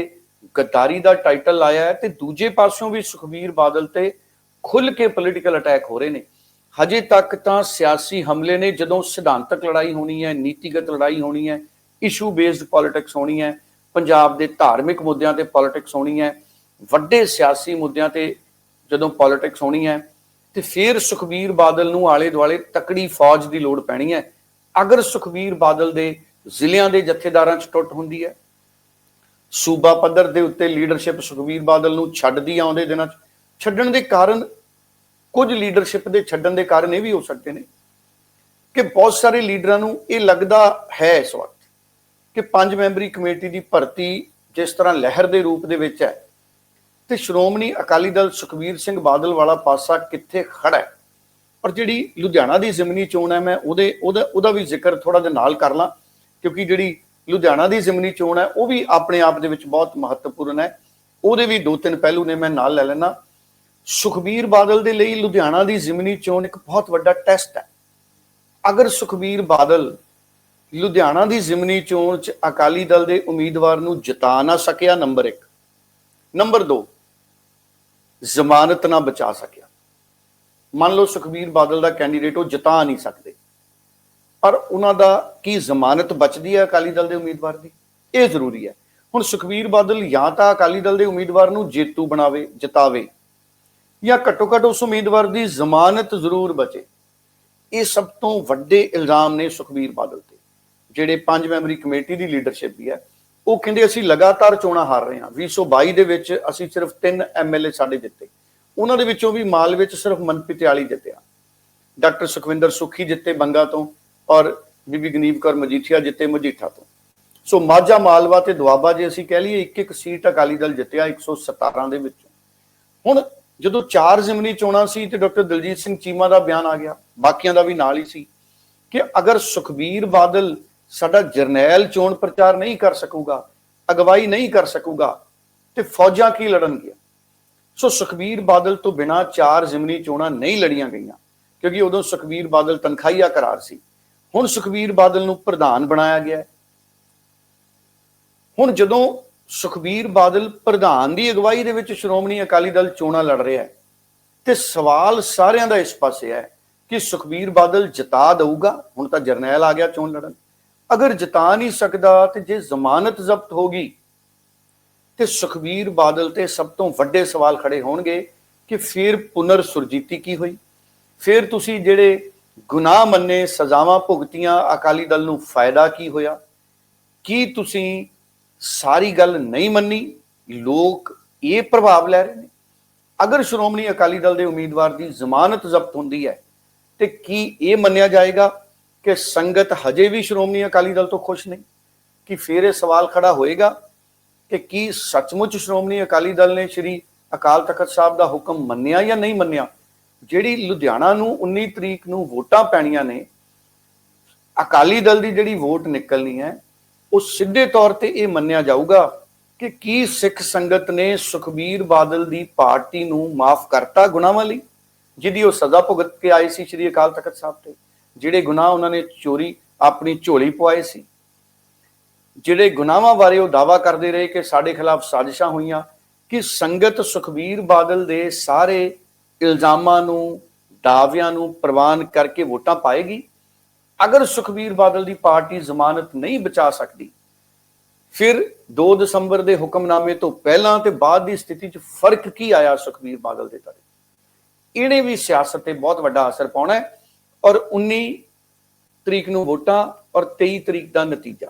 ਗੱਦਾਰੀ ਦਾ ਟਾਈਟਲ ਲਾਇਆ ਹੈ ਤੇ ਦੂਜੇ ਪਾਸਿਓਂ ਵੀ ਸੁਖਬੀਰ ਬਾਦਲ ਤੇ ਖੁੱਲ ਕੇ ਪੋਲੀਟੀਕਲ ਅਟੈਕ ਹੋ ਰਹੇ ਨੇ। ਹਜੇ ਤੱਕ ਤਾਂ ਸਿਆਸੀ ਹਮਲੇ ਨੇ, ਜਦੋਂ ਸਿਧਾਂਤਕ ਲੜਾਈ ਹੋਣੀ ਹੈ, ਨੀਤੀਗਤ ਲੜਾਈ ਹੋਣੀ ਹੈ ਇਸ਼ੂ ਬੇਸਡ ਪੋਲਿਟਿਕਸ ਹੋਣੀ ਹੈ, ਪੰਜਾਬ ਦੇ ਧਾਰਮਿਕ ਮੁੱਦਿਆਂ ਤੇ ਪੋਲਿਟਿਕਸ ਹੋਣੀ ਹੈ, ਵੱਡੇ ਸਿਆਸੀ ਮੁੱਦਿਆਂ ਤੇ ਜਦੋਂ ਪੋਲਿਟਿਕਸ ਹੋਣੀ ਹੈ, ਤੇ ਫਿਰ ਸੁਖਬੀਰ ਬਾਦਲ ਨੂੰ ਆਲੇ ਦੁਆਲੇ ਤਕੜੀ ਫੌਜ ਦੀ ਲੋੜ ਪੈਣੀ ਹੈ। ਅਗਰ ਸੁਖਬੀਰ ਬਾਦਲ ਦੇ ਜ਼ਿਲ੍ਹਿਆਂ ਦੇ ਜਥੇਦਾਰਾਂ 'ਚ ਟੁੱਟ ਹੁੰਦੀ ਹੈ, ਸੂਬਾ ਪੱਧਰ ਦੇ ਉੱਤੇ ਲੀਡਰਸ਼ਿਪ ਸੁਖਬੀਰ ਬਾਦਲ ਨੂੰ ਛੱਡਦੀ ਆਉਂਦੇ ਦਿਨਾਂ 'ਚ ਛੱਡਣ ਦੇ ਕਾਰਨ, ਕੁਝ ਲੀਡਰਸ਼ਿਪ ਦੇ ਛੱਡਣ ਦੇ ਕਾਰਨ ਇਹ ਵੀ ਹੋ ਸਕਦੇ ਨੇ ਕਿ ਬਹੁਤ ਸਾਰੇ ਲੀਡਰਾਂ ਨੂੰ ਇਹ ਲੱਗਦਾ ਹੈ ਇਸ ਵਕਤ ਕਿ ਪੰਜ ਮੈਂਬਰੀ ਕਮੇਟੀ ਦੀ ਭਰਤੀ ਜਿਸ ਤਰ੍ਹਾਂ ਲਹਿਰ ਦੇ ਰੂਪ ਦੇ ਵਿੱਚ ਹੈ ਤੇ ਸ਼੍ਰੋਮਣੀ ਅਕਾਲੀ ਦਲ ਸੁਖਬੀਰ ਸਿੰਘ ਬਾਦਲ ਵਾਲਾ ਪਾਸਾ ਕਿੱਥੇ ਖੜਾ ਹੈ? ਔਰ ਜਿਹੜੀ ਲੁਧਿਆਣਾ ਦੀ ਜ਼ਿਮਨੀ ਚੋਣ ਹੈ, ਮੈਂ ਉਹਦੇ, ਉਹਦਾ ਉਹਦਾ ਵੀ ਜ਼ਿਕਰ ਥੋੜਾ ਜਿਹਾ ਨਾਲ ਕਰ ਲਾਂ, ਕਿਉਂਕਿ ਜਿਹੜੀ ਲੁਧਿਆਣਾ ਦੀ ਜ਼ਿਮਨੀ ਚੋਣ ਹੈ, ਉਹ ਵੀ ਆਪਣੇ ਆਪ ਦੇ ਵਿੱਚ ਬਹੁਤ ਮਹੱਤਵਪੂਰਨ ਹੈ। ਉਹਦੇ ਵੀ ਦੋ ਤਿੰਨ ਪਹਿਲੂ ਨੇ, ਮੈਂ ਨਾਲ ਲੈ ਲੈਣਾ ਸੁਖਬੀਰ ਬਾਦਲ ਦੇ ਲਈ ਲੁਧਿਆਣਾ ਦੀ ਜ਼ਿਮਨੀ ਚੋਣ ਇੱਕ ਬਹੁਤ ਵੱਡਾ ਟੈਸਟ ਹੈ। ਅਗਰ ਸੁਖਬੀਰ ਬਾਦਲ ਲੁਧਿਆਣਾ ਦੀ ਜ਼ਿਮਨੀ ਚੋਣ 'ਚ ਅਕਾਲੀ ਦਲ ਦੇ ਉਮੀਦਵਾਰ ਨੂੰ ਜਿਤਾ ਨਾ ਸਕਿਆ, ਨੰਬਰ 1 ਨੰਬਰ 2 ਜ਼ਮਾਨਤ ਨਾ ਬਚਾ ਸਕਿਆ। ਮੰਨ ਲਓ ਸੁਖਬੀਰ ਬਾਦਲ ਦਾ ਕੈਂਡੀਡੇਟ ਉਹ ਜਿਤਾ ਨਹੀਂ ਸਕਦੇ। ਪਰ ਉਹਨਾਂ ਦਾ ਕੀ ਜ਼ਮਾਨਤ ਬਚਦੀ ਹੈ ਅਕਾਲੀ ਦਲ ਦੇ ਉਮੀਦਵਾਰ ਦੀ? ਇਹ ਜ਼ਰੂਰੀ ਹੈ। ਹੁਣ ਸੁਖਬੀਰ ਬਾਦਲ ਜਾਂ ਤਾਂ ਅਕਾਲੀ ਦਲ ਦੇ ਉਮੀਦਵਾਰ ਨੂੰ ਜੇਤੂ ਬਣਾਵੇ, ਜਿਤਾਵੇ ਜਾਂ ਘੱਟੋ ਘੱਟ ਉਸ ਉਮੀਦਵਾਰ ਦੀ ਜ਼ਮਾਨਤ ਜ਼ਰੂਰ ਬਚੇ। ਇਹ ਸਭ ਤੋਂ ਵੱਡੇ ਇਲਜ਼ਾਮ ਨੇ ਸੁਖਬੀਰ ਬਾਦਲ ਤੇ, ਜਿਹੜੇ ਪੰਜ ਮੈਂਬਰੀ ਕਮੇਟੀ ਦੀ ਲੀਡਰਸ਼ਿਪ ਵੀ ਹੈ। ਉਹ ਕਹਿੰਦੇ ਅਸੀਂ ਲਗਾਤਾਰ ਚੋਣਾਂ ਹਾਰ ਰਹੇ ਹਾਂ। 2022 ਦੇ ਵਿੱਚ ਅਸੀਂ ਸਿਰਫ 3 ਐਮਐਲਏ ਸਾਡੇ ਜਿੱਤੇ। ਉਹਨਾਂ ਦੇ ਵਿੱਚੋਂ ਵੀ ਮਾਲ ਵਿੱਚ ਸਿਰਫ ਮਨਪ੍ਰੀਤ ਆਲੀ ਜਿੱਤਿਆ ਡਾਕਟਰ ਸੁਖਵਿੰਦਰ ਸੁਖੀ ਜਿੱਤੇ ਬੰਗਾ ਤੋਂ ਔਰ ਬੀਬੀ ਗਨੀਵ ਕੌਰ ਮਜੀਠੀਆ ਜਿੱਤੇ ਮਜੀਠਾ ਤੋਂ। ਸੋ ਮਾਝਾ ਮਾਲਵਾ ਤੇ ਦੁਆਬਾ ਜੇ ਅਸੀਂ ਕਹਿ ਲਈਏ, ਇੱਕ ਇੱਕ ਸੀਟ ਅਕਾਲੀ ਦਲ ਜਿੱਤਿਆ 117 ਦੇ ਵਿੱਚੋਂ। ਹੁਣ ਜਦੋਂ ਚਾਰ ਜ਼ਿਮਨੀ ਚੋਣਾਂ ਸੀ ਤੇ ਡਾਕਟਰ ਦਲਜੀਤ ਸਿੰਘ ਚੀਮਾ ਦਾ ਬਿਆਨ ਆ ਗਿਆ, ਬਾਕੀਆਂ ਦਾ ਵੀ ਨਾਲ ਹੀ ਸੀ, ਕਿ ਅਗਰ ਸੁਖਬੀਰ ਬਾਦਲ ਸਾਡਾ ਜਰਨੈਲ ਚੋਣ ਪ੍ਰਚਾਰ ਨਹੀਂ ਕਰ ਸਕੂਗਾ, ਅਗਵਾਈ ਨਹੀਂ ਕਰ ਸਕੂਗਾ, ਤੇ ਫੌਜਾਂ ਕੀ ਲੜਨਗੀਆਂ? ਸੋ ਸੁਖਬੀਰ ਬਾਦਲ ਤੋਂ ਬਿਨਾ ਚਾਰ ਜ਼ਿਮਨੀ ਚੋਣਾਂ ਨਹੀਂ ਲੜੀਆਂ ਗਈਆਂ, ਕਿਉਂਕਿ ਉਦੋਂ ਸੁਖਬੀਰ ਬਾਦਲ ਤਨਖਾਹੀਆ ਕਰਾਰ ਸੀ, ਹੁਣ ਸੁਖਬੀਰ ਬਾਦਲ ਨੂੰ ਪ੍ਰਧਾਨ ਬਣਾਇਆ ਗਿਆ ਹੁਣ ਜਦੋਂ ਸੁਖਬੀਰ ਬਾਦਲ ਪ੍ਰਧਾਨ ਦੀ ਅਗਵਾਈ ਦੇ ਵਿੱਚ ਸ਼੍ਰੋਮਣੀ ਅਕਾਲੀ ਦਲ ਚੋਣਾਂ ਲੜ ਰਿਹਾ ਹੈ। ਤੇ ਸਵਾਲ ਸਾਰਿਆਂ ਦਾ ਇਸ ਪਾਸੇ ਹੈ ਕਿ ਸੁਖਬੀਰ ਬਾਦਲ ਜਿਤਾ ਦਊਗਾ। ਹੁਣ ਤਾਂ ਜਰਨੈਲ ਆ ਗਿਆ ਚੋਣ ਲੜਨ। ਅਗਰ ਜਿਤਾ ਨਹੀਂ ਸਕਦਾ ਤੇ ਜੇ ਜ਼ਮਾਨਤ ਜ਼ਬਤ ਹੋਗੀ ਤੇ ਸੁਖਬੀਰ ਬਾਦਲ ਤੇ ਸਭ ਤੋਂ ਵੱਡੇ ਸਵਾਲ ਖੜੇ ਹੋਣਗੇ ਕਿ ਫਿਰ ਪੁਨਰ ਸੁਰਜੀਤੀ ਕੀ ਹੋਈ? ਫਿਰ ਤੁਸੀਂ ਜਿਹੜੇ ਗੁਨਾਹ ਮੰਨੇ, ਸਜ਼ਾਵਾਂ ਭੁਗਤੀਆਂ ਅਕਾਲੀ ਦਲ ਨੂੰ ਫਾਇਦਾ ਕੀ ਹੋਇਆ? ਕੀ ਤੁਸੀਂ ਸਾਰੀ ਗੱਲ ਨਹੀਂ ਮੰਨੀ ਲੋਕ ਇਹ ਪ੍ਰਭਾਵ ਲੈ ਰਹੇ ਨੇ। ਅਗਰ ਸ਼੍ਰੋਮਣੀ ਅਕਾਲੀ ਦਲ ਦੇ ਉਮੀਦਵਾਰ ਦੀ ਜ਼ਮਾਨਤ ਜ਼ਬਤ ਹੁੰਦੀ ਹੈ ਤੇ ਕੀ ਇਹ ਮੰਨਿਆ ਜਾਏਗਾ ਕਿ ਸੰਗਤ ਹਜੇ ਵੀ ਸ਼੍ਰੋਮਣੀ ਅਕਾਲੀ ਦਲ ਤੋਂ ਖੁਸ਼ ਨਹੀਂ? ਕਿ ਫਿਰ ਇਹ ਸਵਾਲ ਖੜਾ ਹੋਏਗਾ ਕਿ ਕੀ ਸੱਚਮੁੱਚ ਸ਼੍ਰੋਮਣੀ ਅਕਾਲੀ ਦਲ ਨੇ ਸ਼੍ਰੀ ਅਕਾਲ ਤਖਤ ਸਾਹਿਬ ਦਾ ਹੁਕਮ ਮੰਨਿਆ ਜਾਂ ਨਹੀਂ ਮੰਨਿਆ? ਜਿਹੜੀ ਲੁਧਿਆਣਾ ਨੂੰ 19 ਤਰੀਕ ਨੂੰ ਵੋਟਾਂ ਪੈਣੀਆਂ ਨੇ, ਅਕਾਲੀ ਦਲ ਦੀ ਜਿਹੜੀ ਵੋਟ ਨਿਕਲਣੀ ਹੈ ਉਹ ਸਿੱਧੇ ਤੌਰ ਤੇ ਇਹ ਮੰਨਿਆ ਜਾਊਗਾ ਕਿ ਕੀ ਸਿੱਖ ਸੰਗਤ ਨੇ ਸੁਖਬੀਰ ਬਾਦਲ ਦੀ ਪਾਰਟੀ ਨੂੰ ਮਾਫ ਕਰਤਾ ਗੁਨਾਹਾਂ ਲਈ, ਜਿਹਦੀ ਉਹ ਸਜ਼ਾ ਭੁਗਤ ਕੇ ਆਏ ਸੀ ਸ਼੍ਰੀ ਅਕਾਲ ਤਖਤ ਸਾਹਿਬ ਤੇ, ਜਿਹੜੇ ਗੁਨਾਹ ਉਹਨਾਂ ਨੇ ਚੋਰੀ, ਆਪਣੀ ਝੋਲੀ ਪਵਾਏ ਸੀ। ਜਿਹੜੇ ਗੁਨਾਹਾਂ ਬਾਰੇ ਉਹ ਦਾਵਾ ਕਰਦੇ ਰਹੇ ਕਿ ਸਾਡੇ ਖਿਲਾਫ ਸਾਜ਼ਿਸ਼ਾਂ ਹੋਈਆਂ, ਕਿ ਸੰਗਤ ਸੁਖਬੀਰ ਬਾਦਲ ਦੇ ਸਾਰੇ ਇਲਜ਼ਾਮਾਂ ਨੂੰ, ਦਾਅਵਿਆਂ ਨੂੰ ਪ੍ਰਵਾਨ ਕਰਕੇ ਵੋਟਾਂ ਪਾਏਗੀ ਅਗਰ ਸੁਖਬੀਰ ਬਾਦਲ ਦੀ ਪਾਰਟੀ ਜ਼ਮਾਨਤ ਨਹੀਂ ਬਚਾ ਸਕਦੀ, ਫਿਰ 2 ਦਸੰਬਰ ਦੇ ਹੁਕਮਨਾਮੇ ਤੋਂ ਪਹਿਲਾਂ ਤੇ ਬਾਅਦ ਦੀ ਸਥਿਤੀ 'ਚ ਫ਼ਰਕ ਕੀ ਆਇਆ ਸੁਖਬੀਰ ਬਾਦਲ ਦੇ ਤਰੇ? ਇਹਨੇ ਵੀ ਸਿਆਸਤ ਤੇ ਬਹੁਤ ਵੱਡਾ ਅਸਰ ਪਾਉਣਾ ਹੈ ਔਰ 19 ਤਰੀਕ ਨੂੰ ਵੋਟਾਂ ਔਰ 23 ਤਰੀਕ ਦਾ ਨਤੀਜਾ।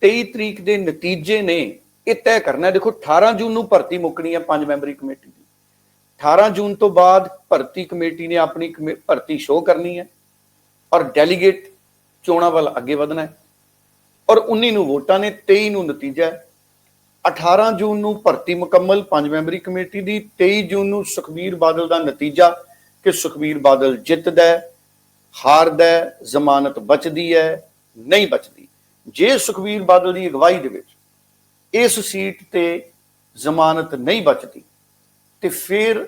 23 ਤਰੀਕ ਦੇ ਨਤੀਜੇ ਨੇ ਇਹ ਤੈਅ ਕਰਨਾ ਦੇਖੋ 18 ਜੂਨ ਨੂੰ ਭਰਤੀ ਮੁੱਕਣੀ ਹੈ ਪੰਜ ਮੈਂਬਰੀ ਕਮੇਟੀ ਦੀ। 18 ਜੂਨ ਤੋਂ ਬਾਅਦ ਭਰਤੀ ਕਮੇਟੀ ਨੇ ਆਪਣੀ ਕਮੇ- ਭਰਤੀ ਸ਼ੋਅ ਕਰਨੀ ਹੈ। ਔਰ ਡੈਲੀਗੇਟ ਚੋਣਾਂ ਵੱਲ ਅੱਗੇ ਵਧਣਾ ਹੈ। ਔਰ 19 ਨੂੰ ਵੋਟਾਂ ਨੇ 23 ਨੂੰ ਨਤੀਜਾ ਹੈ। 18 ਜੂਨ ਨੂੰ ਭਰਤੀ ਮੁਕੰਮਲ, ਪੰਜ ਮੈਂਬਰੀ ਕਮੇਟੀ ਦੀ 23 ਜੂਨ ਨੂੰ ਸੁਖਬੀਰ ਬਾਦਲ ਦਾ ਨਤੀਜਾ ਕਿ ਸੁਖਬੀਰ ਬਾਦਲ ਜਿੱਤਦਾ ਹੈ, ਹਾਰਦਾ ਹੈ, ਜ਼ਮਾਨਤ ਬਚਦੀ ਹੈ, ਨਹੀਂ ਬਚਦੀ। ਜੇ ਸੁਖਬੀਰ ਬਾਦਲ ਦੀ ਅਗਵਾਈ ਦੇ ਵਿੱਚ ਇਸ ਸੀਟ ਤੇ ਜ਼ਮਾਨਤ ਨਹੀਂ ਬਚਦੀ, ਤੇ ਫਿਰ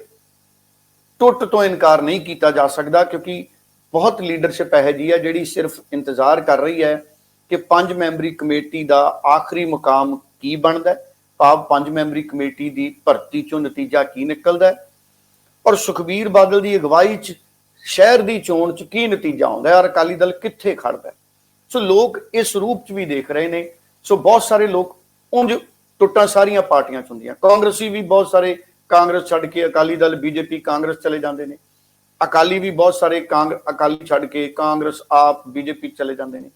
ਟੁੱਟ ਤੋਂ ਇਨਕਾਰ ਨਹੀਂ ਕੀਤਾ ਜਾ ਸਕਦਾ ਕਿਉਂਕਿ ਬਹੁਤ ਲੀਡਰਸ਼ਿਪ ਹੈ ਜੀ ਹੈ ਜਿਹੜੀ ਸਿਰਫ ਇੰਤਜ਼ਾਰ ਕਰ ਰਹੀ ਹੈ ਕਿ ਪੰਜ ਮੈਂਬਰੀ ਕਮੇਟੀ ਦਾ ਆਖਰੀ ਮੁਕਾਮ ਕੀ ਬਣਦਾ ਭਾਵ ਪੰਜ ਮੈਂਬਰੀ ਕਮੇਟੀ ਦੀ ਭਰਤੀ ਚੋਂ ਨਤੀਜਾ ਕੀ ਨਿਕਲਦਾ ਔਰ ਸੁਖਬੀਰ ਬਾਦਲ ਦੀ ਅਗਵਾਈ 'ਚ, ਸ਼ਹਿਰ ਦੀ ਚੋਣ 'ਚ ਕੀ ਨਤੀਜਾ ਆਉਂਦਾ ਔਰ ਅਕਾਲੀ ਦਲ ਕਿੱਥੇ ਖੜਦਾ ਸੋ ਲੋਕ ਇਸ ਰੂਪ 'ਚ ਵੀ ਦੇਖ ਰਹੇ ਨੇ। ਸੋ ਬਹੁਤ ਸਾਰੇ ਲੋਕ ਉਂਝ ਟੁੱਟਾਂ ਸਾਰੀਆਂ ਪਾਰਟੀਆਂ 'ਚ ਹੁੰਦੀਆਂ। ਕਾਂਗਰਸੀ ਵੀ ਬਹੁਤ ਸਾਰੇ ਕਾਂਗਰਸ ਛੱਡ ਕੇ ਅਕਾਲੀ ਦਲ, ਬੀਜੇਪੀ, ਕਾਂਗਰਸ ਚਲੇ ਜਾਂਦੇ ਨੇ। ਅਕਾਲੀ ਵੀ ਬਹੁਤ ਸਾਰੇ ਕਾਂਗ, ਅਕਾਲੀ ਛੱਡ ਕੇ ਕਾਂਗਰਸ, ਆਪ, ਬੀਜੇਪੀ ਚਲੇ ਜਾਂਦੇ ਨੇ।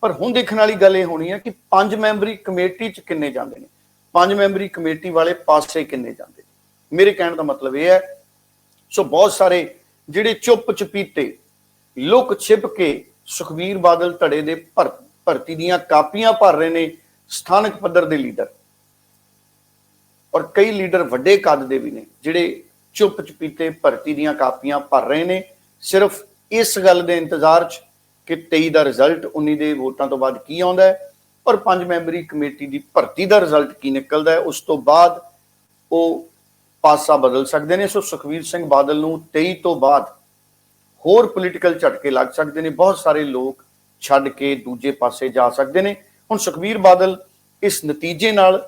ਪਰ ਹੁਣ ਦੇਖਣ ਵਾਲੀ ਗੱਲ ਇਹ ਹੋਣੀ ਹੈ ਕਿ ਪੰਜ ਮੈਂਬਰੀ ਕਮੇਟੀ 'ਚ ਕਿੰਨੇ ਜਾਂਦੇ ਨੇ? ਪੰਜ ਮੈਂਬਰੀ ਕਮੇਟੀ ਵਾਲੇ ਪਾਸੇ ਕਿੰਨੇ ਜਾਂਦੇ ਨੇ? ਮੇਰੇ ਕਹਿਣ ਦਾ ਮਤਲਬ ਇਹ ਹੈ, ਸੋ ਬਹੁਤ ਸਾਰੇ ਜਿਹੜੇ ਚੁੱਪ ਚਪੀਤੇ, ਲੁਕ ਛਿਪ ਕੇ ਸੁਖਵੀਰ ਬਾਦਲ ਧੜੇ ਦੇ ਭਰ- ਭਰਤੀ ਦੀਆਂ ਕਾਪੀਆਂ ਭਰ ਰਹੇ ਨੇ ਸਥਾਨਕ ਪੱਧਰ ਦੇ ਲੀਡਰ। ਔਰ ਕਈ ਲੀਡਰ ਵੱਡੇ ਕੱਦ ਦੇ ਵੀ ਨੇ, ਜਿਹੜੇ ਚੁੱਪ ਚਪੀਤੇ ਭਰਤੀ ਦੀਆਂ ਕਾਪੀਆਂ ਭਰ ਰਹੇ ਨੇ। ਸਿਰਫ ਇਸ ਗੱਲ ਦੇ ਇੰਤਜ਼ਾਰ 'ਚ ਕਿ 23 ਦਾ ਰਿਜ਼ਲਟ 19 ਦੇ ਵੋਟਾਂ ਤੋਂ ਬਾਅਦ ਕੀ ਆਉਂਦਾ ਹੈ ਔਰ ਪੰਜ ਮੈਂਬਰੀ ਕਮੇਟੀ ਦੀ ਭਰਤੀ ਦਾ ਰਿਜ਼ਲਟ ਕੀ ਨਿਕਲਦਾ ਹੈ, ਉਸ ਤੋਂ ਬਾਅਦ ਉਹ ਪਾਸਾ ਬਦਲ ਸਕਦੇ ਨੇ। ਸੋ ਸੁਖਵੀਰ ਸਿੰਘ ਬਾਦਲ ਨੂੰ 23 ਤੋਂ ਬਾਅਦ ਹੋਰ ਪੋਲੀਟੀਕਲ ਝਟਕੇ ਲੱਗ ਸਕਦੇ ਨੇ। ਬਹੁਤ ਸਾਰੇ ਲੋਕ ਛੱਡ ਕੇ ਦੂਜੇ ਪਾਸੇ ਜਾ ਸਕਦੇ ਨੇ। ਹੁਣ ਸੁਖਵੀਰ ਬਾਦਲ ਇਸ ਨਤੀਜੇ ਨਾਲ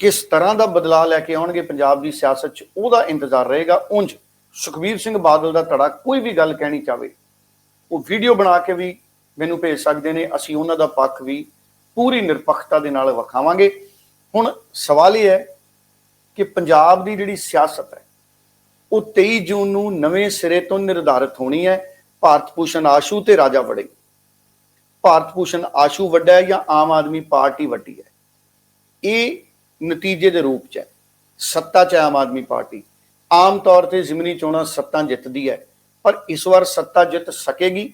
ਕਿਸ ਤਰ੍ਹਾਂ ਦਾ ਬਦਲਾਅ ਲੈ ਕੇ ਆਉਣਗੇ ਪੰਜਾਬ ਦੀ ਸਿਆਸਤ 'ਚ, ਉਹਦਾ ਇੰਤਜ਼ਾਰ ਰਹੇਗਾ। ਉਂਝ ਸੁਖਬੀਰ ਸਿੰਘ ਬਾਦਲ ਦਾ ਧੜਾ ਕੋਈ ਵੀ ਗੱਲ ਕਹਿਣੀ ਚਾਵੇ, ਉਹ ਵੀਡੀਓ ਬਣਾ ਕੇ ਵੀ ਮੈਨੂੰ ਭੇਜ ਸਕਦੇ ਨੇ, ਅਸੀਂ ਉਹਨਾਂ ਦਾ ਪੱਖ ਵੀ ਪੂਰੀ ਨਿਰਪੱਖਤਾ ਦੇ ਨਾਲ ਵਿਖਾਵਾਂਗੇ। ਹੁਣ ਸਵਾਲ ਇਹ ਹੈ ਕਿ ਪੰਜਾਬ ਦੀ ਜਿਹੜੀ ਸਿਆਸਤ ਹੈ, ਉਹ 23 ਜੂਨ ਨੂੰ ਨਵੇਂ ਸਿਰੇ ਤੋਂ ਨਿਰਧਾਰਿਤ ਹੋਣੀ ਹੈ। ਭਾਰਤ ਭੂਸ਼ਣ ਆਸ਼ੂ ਤੇ ਰਾਜਾ ਵੜੇ। ਭਾਰਤ ਭੂਸ਼ਣ ਆਸ਼ੂ ਵੱਡਾ ਹੈ ਜਾਂ ਆਮ ਆਦਮੀ ਪਾਰਟੀ ਵੱਡੀ ਹੈ? ਇਹ ਨਤੀਜੇ ਦੇ ਰੂਪ ਚ ਹੈ। ਸੱਤਾ ਚ ਹੈ ਆਮ ਆਦਮੀ ਪਾਰਟੀ। ਆਮ ਤੌਰ ਤੇ ਜ਼ਿਮਨੀ ਚੋਣਾਂ ਸੱਤਾ ਜਿੱਤਦੀ ਹੈ, ਪਰ ਇਸ ਵਾਰ ਸੱਤਾ ਜਿੱਤ ਸਕੇਗੀ।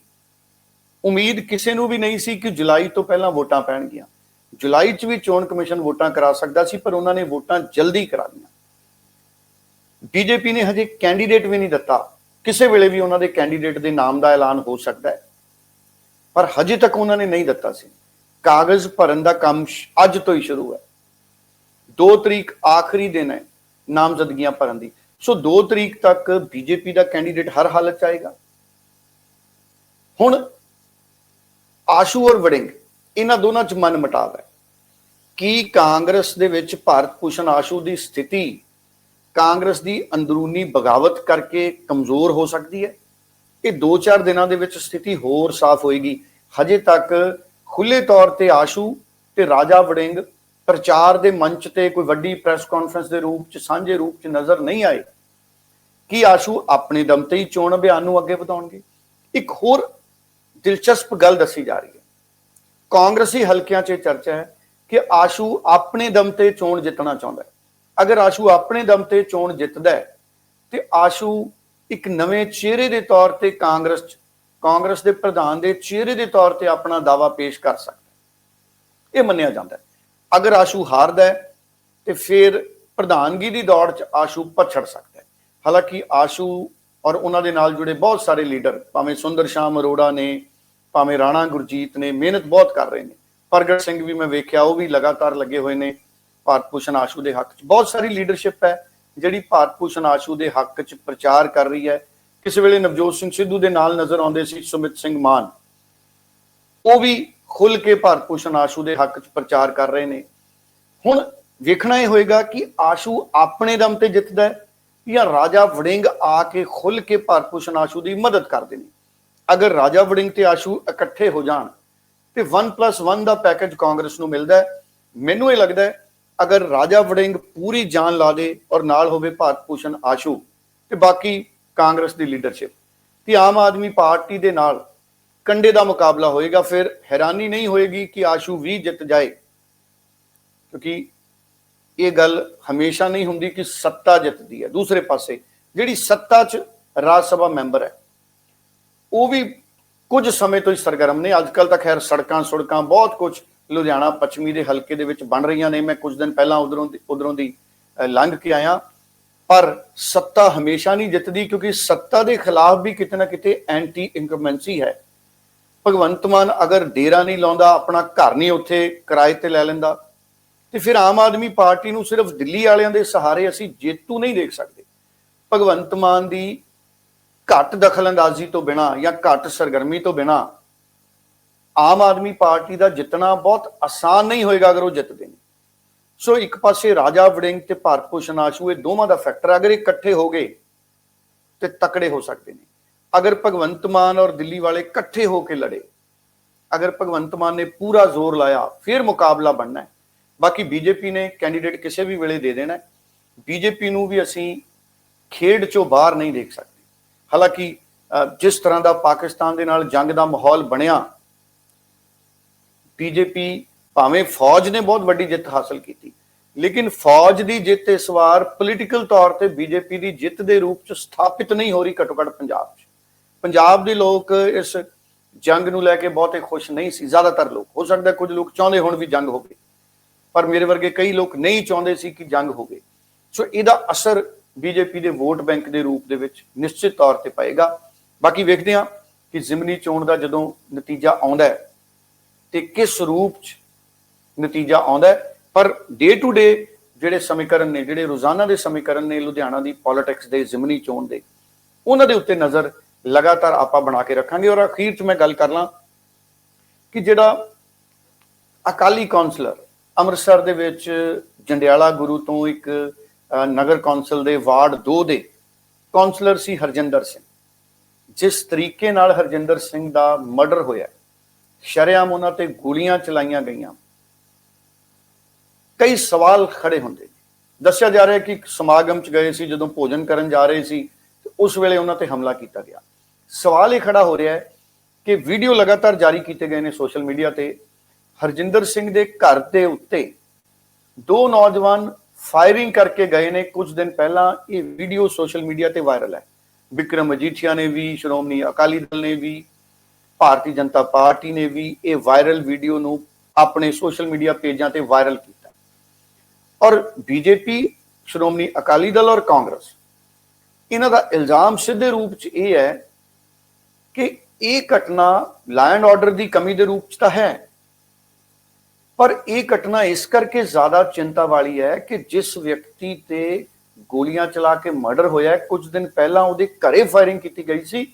ਉਮੀਦ ਕਿਸੇ ਨੂੰ ਵੀ ਨਹੀਂ ਸੀ ਕਿ ਜੁਲਾਈ ਤੋਂ ਪਹਿਲਾਂ ਵੋਟਾਂ ਪੈਣਗੀਆਂ। ਜੁਲਾਈ 'ਚ ਵੀ ਚੋਣ ਕਮਿਸ਼ਨ ਵੋਟਾਂ ਕਰਾ ਸਕਦਾ ਸੀ, ਪਰ ਉਹਨਾਂ ਨੇ ਵੋਟਾਂ ਜਲਦੀ ਕਰਾ ਦਿੱਤੀਆਂ ਬੀਜੇਪੀ ਨੇ ਹਜੇ ਕੈਂਡੀਡੇਟ ਵੀ ਨਹੀਂ ਦਿੱਤਾ। ਕਿਸੇ ਵੇਲੇ ਵੀ ਉਹਨਾਂ ਦੇ ਕੈਂਡੀਡੇਟ ਦੇ ਨਾਮ ਦਾ ਐਲਾਨ ਹੋ ਸਕਦਾ ਹੈ। ਪਰ ਹਜੇ ਤੱਕ ਉਹਨਾਂ ਨੇ ਨਹੀਂ ਦਿੱਤਾ ਸੀ। ਕਾਗਜ਼ ਭਰਨ ਦਾ ਕੰਮ ਅੱਜ ਤੋਂ ਹੀ ਸ਼ੁਰੂ ਹੈ। 2 ਤਰੀਕ ਆਖਰੀ ਦਿਨ ਹੈ ਨਾਮਜ਼ਦਗੀਆਂ ਭਰਨ ਦੀ। ਸੋ 2 ਤਰੀਕ ਤੱਕ ਬੀਜੇਪੀ ਦਾ ਕੈਂਡੀਡੇਟ ਹਰ ਹਾਲਤ ਚ ਆਏਗਾ। ਹੁਣ ਆਸ਼ੂ ਔਰ ਵੜਿੰਗ, ਇਹਨਾਂ ਦੋਨਾਂ 'ਚ ਮਨ ਮਟਾਵ ਹੈ। ਕੀ ਕਾਂਗਰਸ ਦੇ ਵਿੱਚ ਭਾਰਤ ਭੂਸ਼ਣ ਆਸ਼ੂ ਦੀ ਸਥਿਤੀ ਕਾਂਗਰਸ ਦੀ ਅੰਦਰੂਨੀ ਬਗਾਵਤ ਕਰਕੇ ਕਮਜ਼ੋਰ ਹੋ ਸਕਦੀ ਹੈ? ਇਹ 2-4 ਦਿਨਾਂ ਦੇ ਵਿੱਚ ਸਥਿਤੀ ਹੋਰ ਸਾਫ਼ ਹੋਏਗੀ। ਹਜੇ ਤੱਕ ਖੁੱਲੇ ਤੌਰ ਤੇ ਆਸ਼ੂ ਤੇ ਰਾਜਾ ਵੜਿੰਗ ਪ੍ਰਚਾਰ ਦੇ ਮੰਚ ਤੇ ਕੋਈ ਵੱਡੀ ਪ੍ਰੈਸ ਕਾਨਫਰੰਸ ਦੇ ਰੂਪ ਚ, ਸਾਂਝੇ ਰੂਪ ਚ ਨਜ਼ਰ ਨਹੀਂ ਆਏ, ਕੀ ਆਸ਼ੂ ਆਪਣੇ ਦਮ ਤੇ ਹੀ ਚੋਣ ਅਭਿਆਨ ਨੂੰ ਅੱਗੇ ਵਧਾਉਣਗੇ? ਇੱਕ ਹੋਰ ਦਿਲਚਸਪ ਗੱਲ ਦੱਸੀ ਜਾ ਰਹੀ ਹੈ। ਕਾਂਗਰਸੀ ਹਲਕਿਆਂ 'ਚ ਇਹ ਚਰਚਾ ਹੈ ਕਿ ਆਸ਼ੂ ਆਪਣੇ ਦਮ ਤੇ ਚੋਣ ਜਿੱਤਣਾ ਚਾਹੁੰਦਾ ਹੈ। ਅਗਰ ਆਸ਼ੂ ਆਪਣੇ ਦਮ ਤੇ ਚੋਣ ਜਿੱਤਦਾ ਹੈ, ਤੇ ਆਸ਼ੂ ਇੱਕ ਨਵੇਂ ਚਿਹਰੇ ਦੇ ਤੌਰ ਤੇ ਕਾਂਗਰਸ 'ਚ, ਕਾਂਗਰਸ ਦੇ ਪ੍ਰਧਾਨ ਦੇ ਚਿਹਰੇ ਦੇ ਤੌਰ ਤੇ ਆਪਣਾ ਦਾਵਾ ਪੇਸ਼ ਕਰ ਸਕਦਾ ਹੈ। ਇਹ ਮੰਨਿਆ ਜਾਂਦਾ ਹੈ। ਅਗਰ ਆਸ਼ੂ ਹਾਰਦਾ ਹੈ, ਤੇ ਫਿਰ ਪ੍ਰਧਾਨਗੀ ਦੀ ਦੌੜ 'ਚ ਆਸ਼ੂ ਪਛੜ ਸਕਦਾ ਹੈ। ਹਾਲਾਂਕਿ ਆਸ਼ੂ ਔਰ ਉਹਨਾਂ ਦੇ ਨਾਲ ਜੁੜੇ ਬਹੁਤ ਸਾਰੇ ਲੀਡਰ, ਭਾਵੇਂ ਸੁੰਦਰ ਸ਼ਾਮ ਅਰੋੜਾ ਨੇ, ਭਾਵੇਂ ਰਾਣਾ ਗੁਰਜੀਤ ਨੇ, ਮਿਹਨਤ ਬਹੁਤ ਕਰ ਰਹੇ ਨੇ। ਪ੍ਰਗਟ ਸਿੰਘ ਵੀ ਮੈਂ ਵੇਖਿਆ, ਉਹ ਵੀ ਲਗਾਤਾਰ ਲੱਗੇ ਹੋਏ ਨੇ। ਭਾਰਤ ਭੂਸ਼ਣ ਆਸ਼ੂ ਦੇ ਹੱਕ 'ਚ ਬਹੁਤ ਸਾਰੀ ਲੀਡਰਸ਼ਿਪ ਹੈ, ਜਿਹੜੀ ਭਾਰਤ ਭੂਸ਼ਣ ਆਸ਼ੂ ਦੇ ਹੱਕ 'ਚ ਪ੍ਰਚਾਰ ਕਰ ਰਹੀ ਹੈ। ਕਿਸੇ ਵੇਲੇ ਨਵਜੋਤ ਸਿੰਘ ਸਿੱਧੂ ਦੇ ਨਾਲ ਨਜ਼ਰ ਆਉਂਦੇ ਸੀ ਸੁਮਿਤ ਸਿੰਘ ਮਾਨ। ਉਹ ਵੀ ਖੁੱਲ ਕੇ ਭਾਰਤ ਭੂਸ਼ਣ ਆਸ਼ੂ ਦੇ ਹੱਕ 'ਚ ਪ੍ਰਚਾਰ ਕਰ ਰਹੇ ਨੇ। ਹੁਣ ਵੇਖਣਾ ਇਹ ਹੋਏਗਾ ਕਿ ਆਸ਼ੂ ਆਪਣੇ ਦਮ ਤੇ ਜਿੱਤਦਾ ਹੈ ਜਾਂ ਰਾਜਾ ਵੜਿੰਗ ਆ ਕੇ ਖੁੱਲ ਕੇ ਭਾਰਤ ਭੂਸ਼ਣ ਆਸ਼ੂ ਦੀ ਮਦਦ ਕਰਦੇ ਨੇ। ਅਗਰ ਰਾਜਾ ਵੜਿੰਗ ਤੇ ਆਸ਼ੂ ਇਕੱਠੇ ਹੋ ਜਾਣ ਤੇ 1+1 ਦਾ ਪੈਕੇਜ ਕਾਂਗਰਸ ਨੂੰ ਮਿਲਦਾ ਹੈ, ਮੈਨੂੰ ਇਹ ਲੱਗਦਾ ਹੈ ਅਗਰ ਰਾਜਾ ਵੜਿੰਗ ਪੂਰੀ ਜਾਨ ਲਾ ਦੇ ਔਰ ਨਾਲ ਹੋਵੇ ਭਾਰਤ ਭੂਸ਼ਣ ਆਸ਼ੂ ਤੇ ਬਾਕੀ ਕਾਂਗਰਸ ਦੀ ਲੀਡਰਸ਼ਿਪ ਤੇ ਆਮ ਆਦਮੀ ਪਾਰਟੀ ਦੇ ਨਾਲ ਕੰਡੇ ਦਾ ਮੁਕਾਬਲਾ ਹੋਏਗਾ, ਫਿਰ ਹੈਰਾਨੀ ਨਹੀਂ ਹੋਏਗੀ ਕਿ ਆਸ਼ੂ ਵੀ ਜਿੱਤ ਜਾਏ। ਕਿਉਂਕਿ ਇਹ ਗੱਲ ਹਮੇਸ਼ਾ ਨਹੀਂ ਹੁੰਦੀ ਕਿ ਸੱਤਾ ਜਿੱਤਦੀ ਹੈ। ਦੂਸਰੇ ਪਾਸੇ ਜਿਹੜੀ ਸੱਤਾ 'ਚ ਰਾਜ ਸਭਾ ਮੈਂਬਰ ਹੈ, ਉਹ ਵੀ ਕੁਝ ਸਮੇਂ ਤੋਂ ਹੀ ਸਰਗਰਮ ਨੇ। ਅੱਜ ਕੱਲ ਤਾਂ ਖੈਰ ਸੜਕਾਂ ਸੜਕਾਂ ਬਹੁਤ ਕੁਝ ਲੁਧਿਆਣਾ, ਪੱਛਮੀ ਦੇ ਹਲਕੇ ਦੇ ਵਿੱਚ ਬਣ ਰਹੀਆਂ ਨੇ। ਮੈਂ ਕੁਝ ਦਿਨ ਪਹਿਲਾਂ ਉਧਰੋਂ ਉਧਰੋਂ ਦੀ ਲੰਘ ਕੇ ਆਇਆ। ਪਰ ਸੱਤਾ ਹਮੇਸ਼ਾ ਨਹੀਂ ਜਿੱਤਦੀ ਕਿਉਂਕਿ ਸੱਤਾ ਦੇ ਖਿਲਾਫ ਵੀ ਕਿਤੇ ਨਾ ਕਿਤੇ ਐਂਟੀ ਇਨਕਮਬੈਂਸੀ ਹੈ। ਭਗਵੰਤ ਮਾਨ ਅਗਰ ਡੇਰਾ ਨਹੀਂ ਲਾਉਂਦਾ, ਆਪਣਾ ਘਰ ਨਹੀਂ ਉੱਥੇ ਕਿਰਾਏ ਤੇ ਲੈ ਲੈਂਦਾ, ਤੇ ਫਿਰ ਆਮ ਆਦਮੀ ਪਾਰਟੀ ਨੂੰ ਸਿਰਫ ਦਿੱਲੀ ਵਾਲਿਆਂ ਦੇ ਸਹਾਰੇ ਅਸੀਂ ਜੇਤੂ ਨਹੀਂ ਦੇਖ ਸਕਦੇ। ਭਗਵੰਤ ਮਾਨ ਦੀ ਘੱਟ ਦਖਲਅੰਦਾਜ਼ੀ ਤੋਂ ਬਿਨਾ ਜਾਂ ਘੱਟ ਸਰਗਰਮੀ ਤੋਂ ਬਿਨਾ ਆਮ ਆਦਮੀ ਪਾਰਟੀ ਦਾ ਜਿੱਤਣਾ ਬਹੁਤ ਆਸਾਨ ਨਹੀਂ ਹੋਏਗਾ ਅਗਰ ਉਹ ਜਿੱਤਦੇ ਨੇ। ਸੋ ਇੱਕ ਪਾਸੇ ਰਾਜਾ ਵੜਿੰਗ ਤੇ ਭਾਰਤ ਭੂਸ਼ਣ ਆਸ਼ੂ, ਇਹ ਦੋਵਾਂ ਦਾ ਫੈਕਟਰ ਅਗਰ ਇਕੱਠੇ ਹੋ ਗਏ ਤੇ ਤਕੜੇ ਹੋ ਸਕਦੇ ਨੇ। ਅਗਰ ਭਗਵੰਤ ਮਾਨ ਔਰ ਦਿੱਲੀ ਵਾਲੇ ਇਕੱਠੇ ਹੋ ਕੇ ਲੜੇ, ਅਗਰ ਭਗਵੰਤ ਮਾਨ ਨੇ ਪੂਰਾ ਜ਼ੋਰ ਲਾਇਆ, ਫਿਰ ਮੁਕਾਬਲਾ ਬਣਨਾ ਹੈ। ਬਾਕੀ ਬੀਜੇਪੀ ਨੇ ਕੈਂਡੀਡੇਟ ਕਿਸੇ ਵੀ ਵੇਲੇ ਦੇ ਦੇਣਾ ਹੈ। ਬੀਜੇਪੀ ਨੂੰ ਵੀ ਅਸੀਂ ਖੇਡ ਚੋਂ ਬਾਹਰ ਨਹੀਂ ਦੇਖ ਸਕਦੇ। ਹਾਲਾਂਕਿ ਜਿਸ ਤਰ੍ਹਾਂ ਦਾ ਪਾਕਿਸਤਾਨ ਦੇ ਨਾਲ ਜੰਗ ਦਾ ਮਾਹੌਲ ਬਣਿਆ, ਬੀਜੇਪੀ ਭਾਵੇਂ ਫੌਜ ਨੇ ਬਹੁਤ ਵੱਡੀ ਜਿੱਤ ਹਾਸਲ ਕੀਤੀ, ਲੇਕਿਨ ਫੌਜ ਦੀ ਜਿੱਤ ਇਸ ਵਾਰ ਪੋਲੀਟੀਕਲ ਤੌਰ ਤੇ ਬੀਜੇਪੀ ਦੀ ਜਿੱਤ ਦੇ ਰੂਪ ਚ ਸਥਾਪਿਤ ਨਹੀਂ ਹੋ ਰਹੀ ਘੱਟੋ ਘੱਟ ਪੰਜਾਬ 'ਚ। ਪੰਜਾਬ ਦੇ ਲੋਕ ਇਸ ਜੰਗ ਨੂੰ ਲੈ ਕੇ ਬਹੁਤੇ ਖੁਸ਼ ਨਹੀਂ ਸੀ, ਜ਼ਿਆਦਾਤਰ ਲੋਕ। ਹੋ ਸਕਦਾ ਕੁਝ ਲੋਕ ਚਾਹੁੰਦੇ ਹੋਣ ਵੀ ਜੰਗ ਹੋਵੇ, ਪਰ ਮੇਰੇ ਵਰਗੇ ਕਈ ਲੋਕ ਨਹੀਂ ਚਾਹੁੰਦੇ ਸੀ ਕਿ ਜੰਗ ਹੋਵੇ। ਸੋ ਇਹਦਾ ਅਸਰ ਬੀਜੇਪੀ ਦੇ ਵੋਟ ਬੈਂਕ ਦੇ ਰੂਪ ਦੇ ਵਿੱਚ ਨਿਸ਼ਚਿਤ ਤੌਰ ਤੇ ਪਏਗਾ। ਬਾਕੀ ਵੇਖਦੇ ਹਾਂ ਕਿ ਜ਼ਿਮਨੀ ਚੋਣ ਦਾ ਜਦੋਂ ਨਤੀਜਾ ਆਉਂਦਾ ਹੈ, ਤੇ ਕਿਸ ਰੂਪ 'ਚ ਨਤੀਜਾ ਆਉਂਦਾ ਹੈ। ਪਰ ਡੇ ਟੂ ਡੇ ਜਿਹੜੇ ਸਮੀਕਰਨ ਨੇ, ਜਿਹੜੇ ਰੋਜ਼ਾਨਾ ਦੇ ਸਮੀਕਰਨ ਨੇ ਲੁਧਿਆਣਾ ਦੀ ਪੋਲਿਟਿਕਸ ਦੇ ਜ਼ਿਮਨੀ ਚੋਣ ਦੇ, ਉਹਨਾਂ ਦੇ ਉੱਤੇ ਨਜ਼ਰ ਲਗਾਤਾਰ ਆਪਾਂ ਬਣਾ ਕੇ ਰੱਖਾਂਗੇ ਔਰ ਅਖੀਰ 'ਚ ਮੈਂ ਗੱਲ ਕਰ ਲਾਂ ਕਿ ਜਿਹੜਾ ਅਕਾਲੀ ਕਾਉਂਸਲਰ ਅੰਮ੍ਰਿਤਸਰ ਦੇ ਵਿੱਚ ਜੰਡਿਆਲਾ ਗੁਰੂ ਤੋਂ ਇੱਕ ਨਗਰ ਕੌਂਸਲ ਦੇ ਵਾਰਡ 2 ਦੇ ਕਾਉਂਸਲਰ ਸੀ ਹਰਜਿੰਦਰ ਸਿੰਘ। ਜਿਸ ਤਰੀਕੇ ਨਾਲ ਹਰਜਿੰਦਰ ਸਿੰਘ ਦਾ ਮਰਡਰ ਹੋਇਆ, ਸ਼ਰੇਆਮ ਉਹਨਾਂ ਤੇ ਗੋਲੀਆਂ ਚਲਾਈਆਂ ਗਈਆਂ। ਕਈ ਸਵਾਲ ਖੜੇ ਹੁੰਦੇ ਦੱਸਿਆ ਜਾ ਰਿਹਾ ਕਿ ਇੱਕ ਸਮਾਗਮ ਚ ਗਏ ਸੀ, ਜਦੋਂ ਭੋਜਨ ਕਰਨ ਜਾ ਰਹੇ ਸੀ ਉਸ ਵੇਲੇ ਉਹਨਾਂ ਤੇ ਹਮਲਾ ਕੀਤਾ ਗਿਆ। ਸਵਾਲ ਇਹ ਖੜਾ ਹੋ ਰਿਹਾ ਹੈ ਕਿ ਵੀਡੀਓ ਲਗਾਤਾਰ ਜਾਰੀ ਕੀਤੇ ਗਏ ਨੇ ਸੋਸ਼ਲ ਮੀਡੀਆ ਤੇ। ਹਰਜਿੰਦਰ ਸਿੰਘ ਦੇ ਘਰ ਦੇ ਉੱਤੇ ਦੋ ਨੌਜਵਾਨ ਫਾਇਰਿੰਗ ਕਰਕੇ ਗਏ ਨੇ। ਕੁਝ ਦਿਨ ਪਹਿਲਾਂ ਇਹ ਵੀਡੀਓ ਸੋਸ਼ਲ ਮੀਡੀਆ ਤੇ ਵਾਇਰਲ ਹੈ। ਵਿਕਰਮ ਅਜੀਠੀਆ ਨੇ ਵੀ, ਸ਼੍ਰੋਮਣੀ ਅਕਾਲੀ ਦਲ ਨੇ ਵੀ, ਭਾਰਤੀ ਜਨਤਾ ਪਾਰਟੀ ਨੇ ਵੀ ਇਹ ਵਾਇਰਲ ਵੀਡੀਓ ਨੂੰ ਆਪਣੇ ਸੋਸ਼ਲ ਮੀਡੀਆ ਪੇਜਾਂ ਤੇ ਵਾਇਰਲ ਕੀਤਾ। ਔਰ ਬੀਜੇਪੀ, ਸ਼੍ਰੋਮਣੀ ਅਕਾਲੀ ਦਲ ਔਰ ਕਾਂਗਰਸ, ਇਹਨਾਂ ਦਾ ਇਲਜ਼ਾਮ ਸਿੱਧੇ ਰੂਪ 'ਚ ਇਹ ਹੈ ਕਿ ਇਹ ਘਟਨਾ ਲਾਅ ਐਂਡ ਆਰਡਰ ਦੀ ਕਮੀ ਦੇ ਰੂਪ 'ਚ ਤਾਂ ਹੈ। ਪਰ ਇਹ ਘਟਨਾ ਇਸ ਕਰਕੇ ਜ਼ਿਆਦਾ ਚਿੰਤਾ ਵਾਲੀ ਹੈ ਕਿ ਜਿਸ ਵਿਅਕਤੀ ਤੇ ਗੋਲੀਆਂ ਚਲਾ ਕੇ ਮਰਡਰ ਹੋਇਆ ਕੁਝ ਦਿਨ ਪਹਿਲਾਂ ਉਹਦੇ ਘਰੇ ਫਾਇਰਿੰਗ ਕੀਤੀ ਗਈ ਸੀ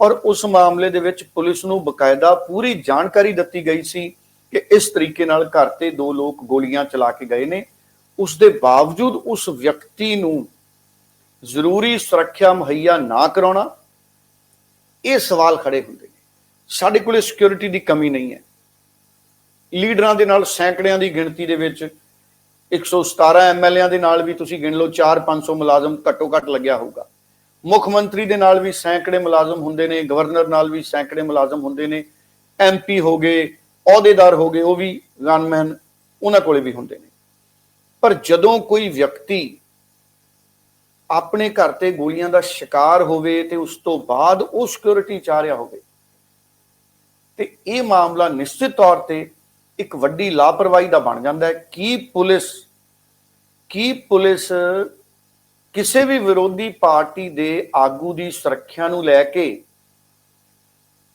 ਔਰ ਉਸ ਮਾਮਲੇ ਦੇ ਵਿੱਚ ਪੁਲਿਸ ਨੂੰ ਬਕਾਇਦਾ ਪੂਰੀ ਜਾਣਕਾਰੀ ਦਿੱਤੀ ਗਈ ਸੀ ਕਿ ਇਸ ਤਰੀਕੇ ਨਾਲ ਘਰ ਤੇ ਦੋ ਲੋਕ ਗੋਲੀਆਂ ਚਲਾ ਕੇ ਗਏ ਨੇ। ਉਸ ਦੇ ਬਾਵਜੂਦ ਉਸ ਵਿਅਕਤੀ ਨੂੰ ਜ਼ਰੂਰੀ ਸੁਰੱਖਿਆ ਮੁਹੱਈਆ ਨਾ ਕਰਾਉਣਾ ਇਹ ਸਵਾਲ ਖੜੇ ਹੁੰਦੇ ਨੇ। ਸਾਡੇ ਕੋਲੇ ਸਿਕਿਉਰਿਟੀ ਦੀ ਕਮੀ ਨਹੀਂ ਹੈ। ਲੀਡਰਾਂ ਦੇ ਨਾਲ ਸੈਂਕੜਿਆਂ ਦੀ ਗਿਣਤੀ ਦੇ ਵਿੱਚ 117 ਐਮਐਲਏਆਂ ਦੇ ਨਾਲ ਵੀ ਤੁਸੀਂ ਗਿਣ ਲਓ 4-500 ਮੁਲਾਜ਼ਮ ਘੱਟੋ ਘੱਟ ਲੱਗਿਆ ਹੋਊਗਾ। ਮੁੱਖ ਮੰਤਰੀ ਦੇ ਨਾਲ ਵੀ ਸੈਂਕੜੇ ਮੁਲਾਜ਼ਮ ਹੁੰਦੇ ਨੇ, ਗਵਰਨਰ ਨਾਲ ਵੀ ਸੈਂਕੜੇ ਮੁਲਾਜ਼ਮ ਹੁੰਦੇ ਨੇ ਐਮਪੀ ਹੋ ਗਏ, ਅਹੁਦੇਦਾਰ ਹੋ ਗਏ, ਉਹ ਵੀ ਗਨਮੈਨ ਉਹਨਾਂ ਕੋਲੇ ਵੀ ਹੁੰਦੇ ਨੇ। ਪਰ ਜਦੋਂ ਕੋਈ ਵਿਅਕਤੀ ਆਪਣੇ ਘਰ ਤੇ ਗੋਲੀਆਂ ਦਾ ਸ਼ਿਕਾਰ ਹੋਵੇ ਤੇ ਉਸ ਤੋਂ ਬਾਅਦ ਉਹ ਸਿਕਿਉਰਿਟੀ ਚਾਹ ਰਿਹਾ ਹੋਵੇ। ਤੇ ਇਹ ਮਾਮਲਾ ਨਿਸ਼ਚਿਤ ਤੌਰ ਤੇ ਇੱਕ ਵੱਡੀ ਲਾਪਰਵਾਹੀ ਦਾ ਬਣ ਜਾਂਦਾ ਹੈ। ਕੀ ਪੁਲਿਸ ਕੀ ਪੁਲਿਸ ਕਿਸੇ ਵੀ ਵਿਰੋਧੀ ਪਾਰਟੀ ਦੇ ਆਗੂ ਦੀ ਸੁਰੱਖਿਆ ਨੂੰ ਲੈ ਕੇ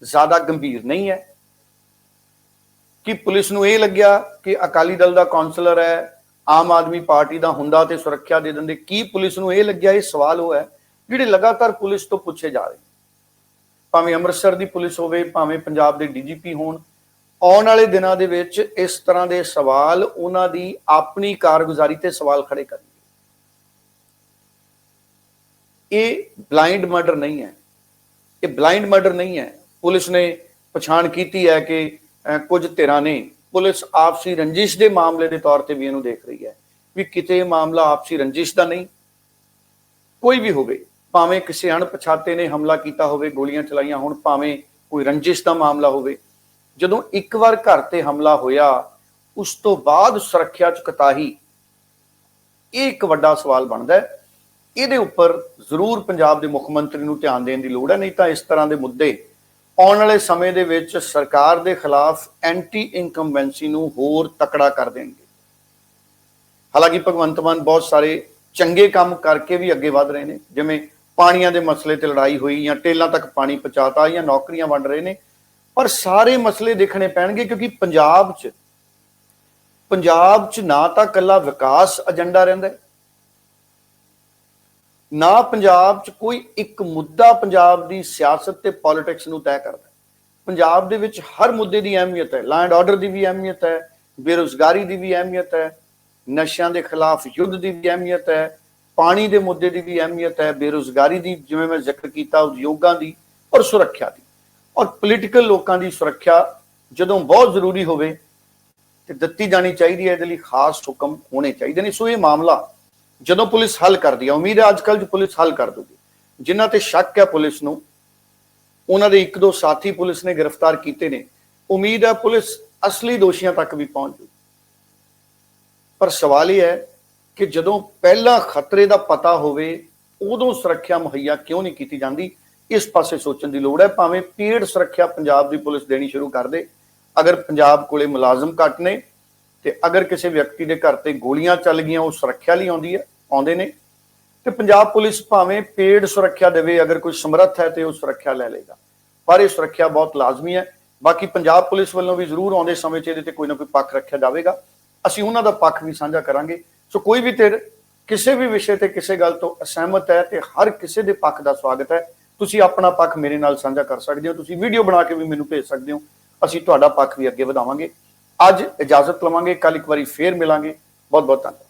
ਜ਼ਿਆਦਾ ਗੰਭੀਰ ਨਹੀਂ ਹੈ? ਕਿ ਪੁਲਿਸ ਨੂੰ ਇਹ ਲੱਗਿਆ ਕਿ ਅਕਾਲੀ ਦਲ ਦਾ ਕਾਉਂਸਲਰ ਹੈ? ਆਮ ਆਦਮੀ ਪਾਰਟੀ ਦਾ ਹੁੰਦਾ ਤੇ ਸੁਰੱਖਿਆ ਦੇ ਦਿੰਦੇ ਕੀ ਪੁਲਿਸ ਨੂੰ ਇਹ ਲੱਗਿਆ, ਇਹ ਸਵਾਲ ਉਹ ਹੈ, ਜਿਹੜੇ ਲਗਾਤਾਰ ਪੁਲਿਸ ਤੋਂ ਪੁੱਛੇ ਜਾ ਰਹੇ ਭਾਵੇਂ ਅੰਮ੍ਰਿਤਸਰ ਦੀ ਪੁਲਿਸ ਹੋਵੇ, ਭਾਵੇਂ ਪੰਜਾਬ ਦੇ ਡੀਜੀਪੀ ਹੋਣ, ਆਉਣ ਵਾਲੇ ਦਿਨਾਂ ਦੇ ਵਿੱਚ ਇਸ ਤਰ੍ਹਾਂ ਦੇ ਸਵਾਲ ਉਹਨਾਂ ਦੀ ਆਪਣੀ ਕਾਰਗੁਜ਼ਾਰੀ ਤੇ ਸਵਾਲ ਖੜੇ ਕਰਨਗੇ। ਇਹ ਬਲਾਈਂਡ ਮਰਡਰ ਨਹੀਂ ਹੈ। ਇਹ ਬਲਾਈਂਡ ਮਰਡਰ ਨਹੀਂ ਹੈ। ਪੁਲਿਸ ਨੇ ਪਛਾਣ ਕੀਤੀ ਹੈ ਕਿ ਕੁਝ ਧਿਰਾਂ ਨੇ ਪੁਲਿਸ ਆਪਸੀ ਰੰਜਿਸ਼ ਦੇ ਮਾਮਲੇ ਦੇ ਤੌਰ ਤੇ ਵੀ ਇਹਨੂੰ ਦੇਖ ਰਹੀ ਹੈ ਵੀ ਕਿਤੇ ਮਾਮਲਾ ਆਪਸੀ ਰੰਜਿਸ਼ ਦਾ ਨਹੀਂ, ਕੋਈ ਵੀ ਹੋਵੇ, ਭਾਵੇਂ ਕਿਸੇ ਅਣਪਛਾਤੇ ਨੇ ਹਮਲਾ ਕੀਤਾ ਹੋਵੇ, ਗੋਲੀਆਂ ਚਲਾਈਆਂ ਹੋਣ, ਭਾਵੇਂ ਕੋਈ ਰੰਜਿਸ਼ ਦਾ ਮਾਮਲਾ ਹੋਵੇ, ਜਦੋਂ ਇੱਕ ਵਾਰ ਘਰ ਤੇ ਹਮਲਾ ਹੋਇਆ, ਉਸ ਤੋਂ ਬਾਅਦ ਸੁਰੱਖਿਆ ਚ ਕਤਾਹੀ, ਇਹ ਇੱਕ ਵੱਡਾ ਸਵਾਲ ਬਣਦਾ ਹੈ। ਇਹਦੇ ਉੱਪਰ ਜ਼ਰੂਰ ਪੰਜਾਬ ਦੇ ਮੁੱਖ ਮੰਤਰੀ ਨੂੰ ਧਿਆਨ ਦੇਣ ਦੀ ਲੋੜ ਹੈ, ਨਹੀਂ ਤਾਂ ਇਸ ਤਰ੍ਹਾਂ ਦੇ ਮੁੱਦੇ ਆਉਣ ਵਾਲੇ ਸਮੇਂ ਦੇ ਵਿੱਚ ਸਰਕਾਰ ਦੇ ਖਿਲਾਫ ਐਂਟੀ ਇਨਕੰਬੈਂਸੀ ਨੂੰ ਹੋਰ ਤਕੜਾ ਕਰ ਦੇਣਗੇ। ਹਾਲਾਂਕਿ ਭਗਵੰਤ ਮਾਨ ਬਹੁਤ ਸਾਰੇ ਚੰਗੇ ਕੰਮ ਕਰਕੇ ਵੀ ਅੱਗੇ ਵਧ ਰਹੇ ਨੇ ਜਿਵੇਂ ਪਾਣੀਆਂ ਦੇ ਮਸਲੇ ਤੇ ਲੜਾਈ ਹੋਈ ਜਾਂ ਟੇਲਾਂ ਤੱਕ ਪਾਣੀ ਪਹੁੰਚਾਤਾ ਜਾਂ ਨੌਕਰੀਆਂ ਵੰਡ ਰਹੇ ਨੇ ਪਰ ਸਾਰੇ ਮਸਲੇ ਦੇਖਣੇ ਪੈਣਗੇ ਕਿਉਂਕਿ ਪੰਜਾਬ 'ਚ ਪੰਜਾਬ 'ਚ ਨਾ ਤਾਂ ਕੱਲਾ ਵਿਕਾਸ ਏਜੰਡਾ ਰਹਿੰਦਾ ਹੈ, ਨਾ ਪੰਜਾਬ 'ਚ ਕੋਈ ਇੱਕ ਮੁੱਦਾ ਪੰਜਾਬ ਦੀ ਸਿਆਸਤ ਤੇ ਪੋਲਿਟਿਕਸ ਨੂੰ ਤੈਅ ਕਰਦਾ ਪੰਜਾਬ ਦੇ ਵਿੱਚ ਹਰ ਮੁੱਦੇ ਦੀ ਅਹਿਮੀਅਤ ਹੈ। ਲੈਂਡ ਆਰਡਰ ਦੀ ਵੀ ਅਹਿਮੀਅਤ ਹੈ। ਬੇਰੁਜ਼ਗਾਰੀ ਦੀ ਵੀ ਅਹਿਮੀਅਤ ਹੈ। ਨਸ਼ਿਆਂ ਦੇ ਖਿਲਾਫ ਯੁੱਧ ਦੀ ਵੀ ਅਹਿਮੀਅਤ ਹੈ। ਪਾਣੀ ਦੇ ਮੁੱਦੇ ਦੀ ਵੀ ਅਹਿਮੀਅਤ ਹੈ। ਬੇਰੁਜ਼ਗਾਰੀ ਦੀ ਜਿਵੇਂ ਮੈਂ ਜ਼ਿਕਰ ਕੀਤਾ, ਉਦਯੋਗਾਂ ਦੀ ਔਰ ਸੁਰੱਖਿਆ ਦੀ। ਔਰ ਪੋਲੀਟੀਕਲ ਲੋਕਾਂ ਦੀ ਸੁਰੱਖਿਆ ਜਦੋਂ ਬਹੁਤ ਜ਼ਰੂਰੀ ਹੋਵੇ ਤੇ ਦਿੱਤੀ ਜਾਣੀ ਚਾਹੀਦੀ ਹੈ। ਇਹਦੇ ਲਈ ਖਾਸ ਹੁਕਮ ਹੋਣੇ ਚਾਹੀਦੇ ਨੇ। ਸੋ ਇਹ ਮਾਮਲਾ ਜਦੋਂ ਪੁਲਿਸ ਹੱਲ ਕਰਦੀ ਹੈ ਉਮੀਦ ਹੈ ਅੱਜ ਕੱਲ੍ਹ ਜੋ ਪੁਲਿਸ ਹੱਲ ਕਰ ਦੂਗੀ। ਜਿਨ੍ਹਾਂ ਤੇ ਸ਼ੱਕ ਹੈ ਪੁਲਿਸ ਨੂੰ, ਉਹਨਾਂ ਦੇ ਇੱਕ ਦੋ ਸਾਥੀ ਪੁਲਿਸ ਨੇ ਗ੍ਰਿਫਤਾਰ ਕੀਤੇ ਨੇ। ਉਮੀਦ ਹੈ ਪੁਲਿਸ ਅਸਲੀ ਦੋਸ਼ੀਆਂ ਤੱਕ ਵੀ ਪਹੁੰਚ ਜੂ। ਪਰ ਸਵਾਲ ਇਹ ਹੈ ਕਿ ਜਦੋਂ ਪਹਿਲਾਂ ਖਤਰੇ ਦਾ ਪਤਾ ਹੋਵੇ, ਉਦੋਂ ਸੁਰੱਖਿਆ ਮੁਹੱਈਆ ਕਿਉਂ ਨਹੀਂ ਕੀਤੀ ਜਾਂਦੀ? ਇਸ ਪਾਸੇ ਸੋਚਣ ਦੀ ਲੋੜ ਹੈ, ਭਾਵੇਂ ਪੀੜ ਸੁਰੱਖਿਆ ਪੰਜਾਬ ਦੀ ਪੁਲਿਸ ਦੇਣੀ ਸ਼ੁਰੂ ਕਰ ਦੇ। ਅਗਰ ਪੰਜਾਬ ਕੋਲੇ ਮੁਲਾਜ਼ਮ ਘੱਟ ਨੇ ਤੇ ਅਗਰ ਕਿਸੇ ਵਿਅਕਤੀ ਦੇ ਘਰ ਤੇ ਗੋਲੀਆਂ ਚੱਲ ਗਈਆਂ, ਉਹ ਸੁਰੱਖਿਆ ਲਈ ਆਉਂਦੀ ਹੈ, ਆਉਂਦੇ ਨੇ। ਤੇ ਪੰਜਾਬ ਪੁਲਿਸ ਭਾਵੇਂ ਪੇਡ ਸੁਰੱਖਿਆ ਦੇਵੇ, ਅਗਰ ਕੋਈ ਸਮਰੱਥ ਹੈ ਤੇ ਉਹ ਸੁਰੱਖਿਆ ਲੈ ਲੇਗਾ ਪਰ ਇਹ ਸੁਰੱਖਿਆ ਬਹੁਤ ਲਾਜ਼ਮੀ ਹੈ। ਬਾਕੀ ਪੰਜਾਬ ਪੁਲਿਸ ਵੱਲੋਂ ਵੀ ਜ਼ਰੂਰ ਆਉਂਦੇ ਸਮੇਂ 'ਚ ਇਹਦੇ ਤੇ ਕੋਈ ਨਾ ਕੋਈ ਪੱਖ ਰੱਖਿਆ ਜਾਵੇਗਾ। ਅਸੀਂ ਉਹਨਾਂ ਦਾ ਪੱਖ ਵੀ ਸਾਂਝਾ ਕਰਾਂਗੇ। ਸੋ ਕੋਈ ਵੀ ਧਿਰ ਕਿਸੇ ਵੀ ਵਿਸ਼ੇ ਤੇ ਕਿਸੇ ਗੱਲ ਤੋਂ ਅਸਹਿਮਤ ਹੈ ਤੇ ਹਰ ਕਿਸੇ ਦੇ ਪੱਖ ਦਾ ਸਵਾਗਤ ਹੈ, ਤੁਸੀਂ ਆਪਣਾ ਪੱਖ ਮੇਰੇ ਨਾਲ ਸਾਂਝਾ ਕਰ ਸਕਦੇ ਹੋ। ਤੁਸੀਂ ਵੀਡੀਓ ਬਣਾ ਕੇ ਵੀ ਮੈਨੂੰ ਭੇਜ ਸਕਦੇ ਹੋ। ਅਸੀਂ ਤੁਹਾਡਾ ਪੱਖ ਵੀ ਅੱਗੇ ਵਧਾਵਾਂਗੇ। ਅੱਜ ਇਜਾਜ਼ਤ ਲਵਾਂਗੇ ਕੱਲ ਇੱਕ ਵਾਰੀ ਫੇਰ ਮਿਲਾਂਗੇ। ਬਹੁਤ ਬਹੁਤ ਧੰਨਵਾਦ।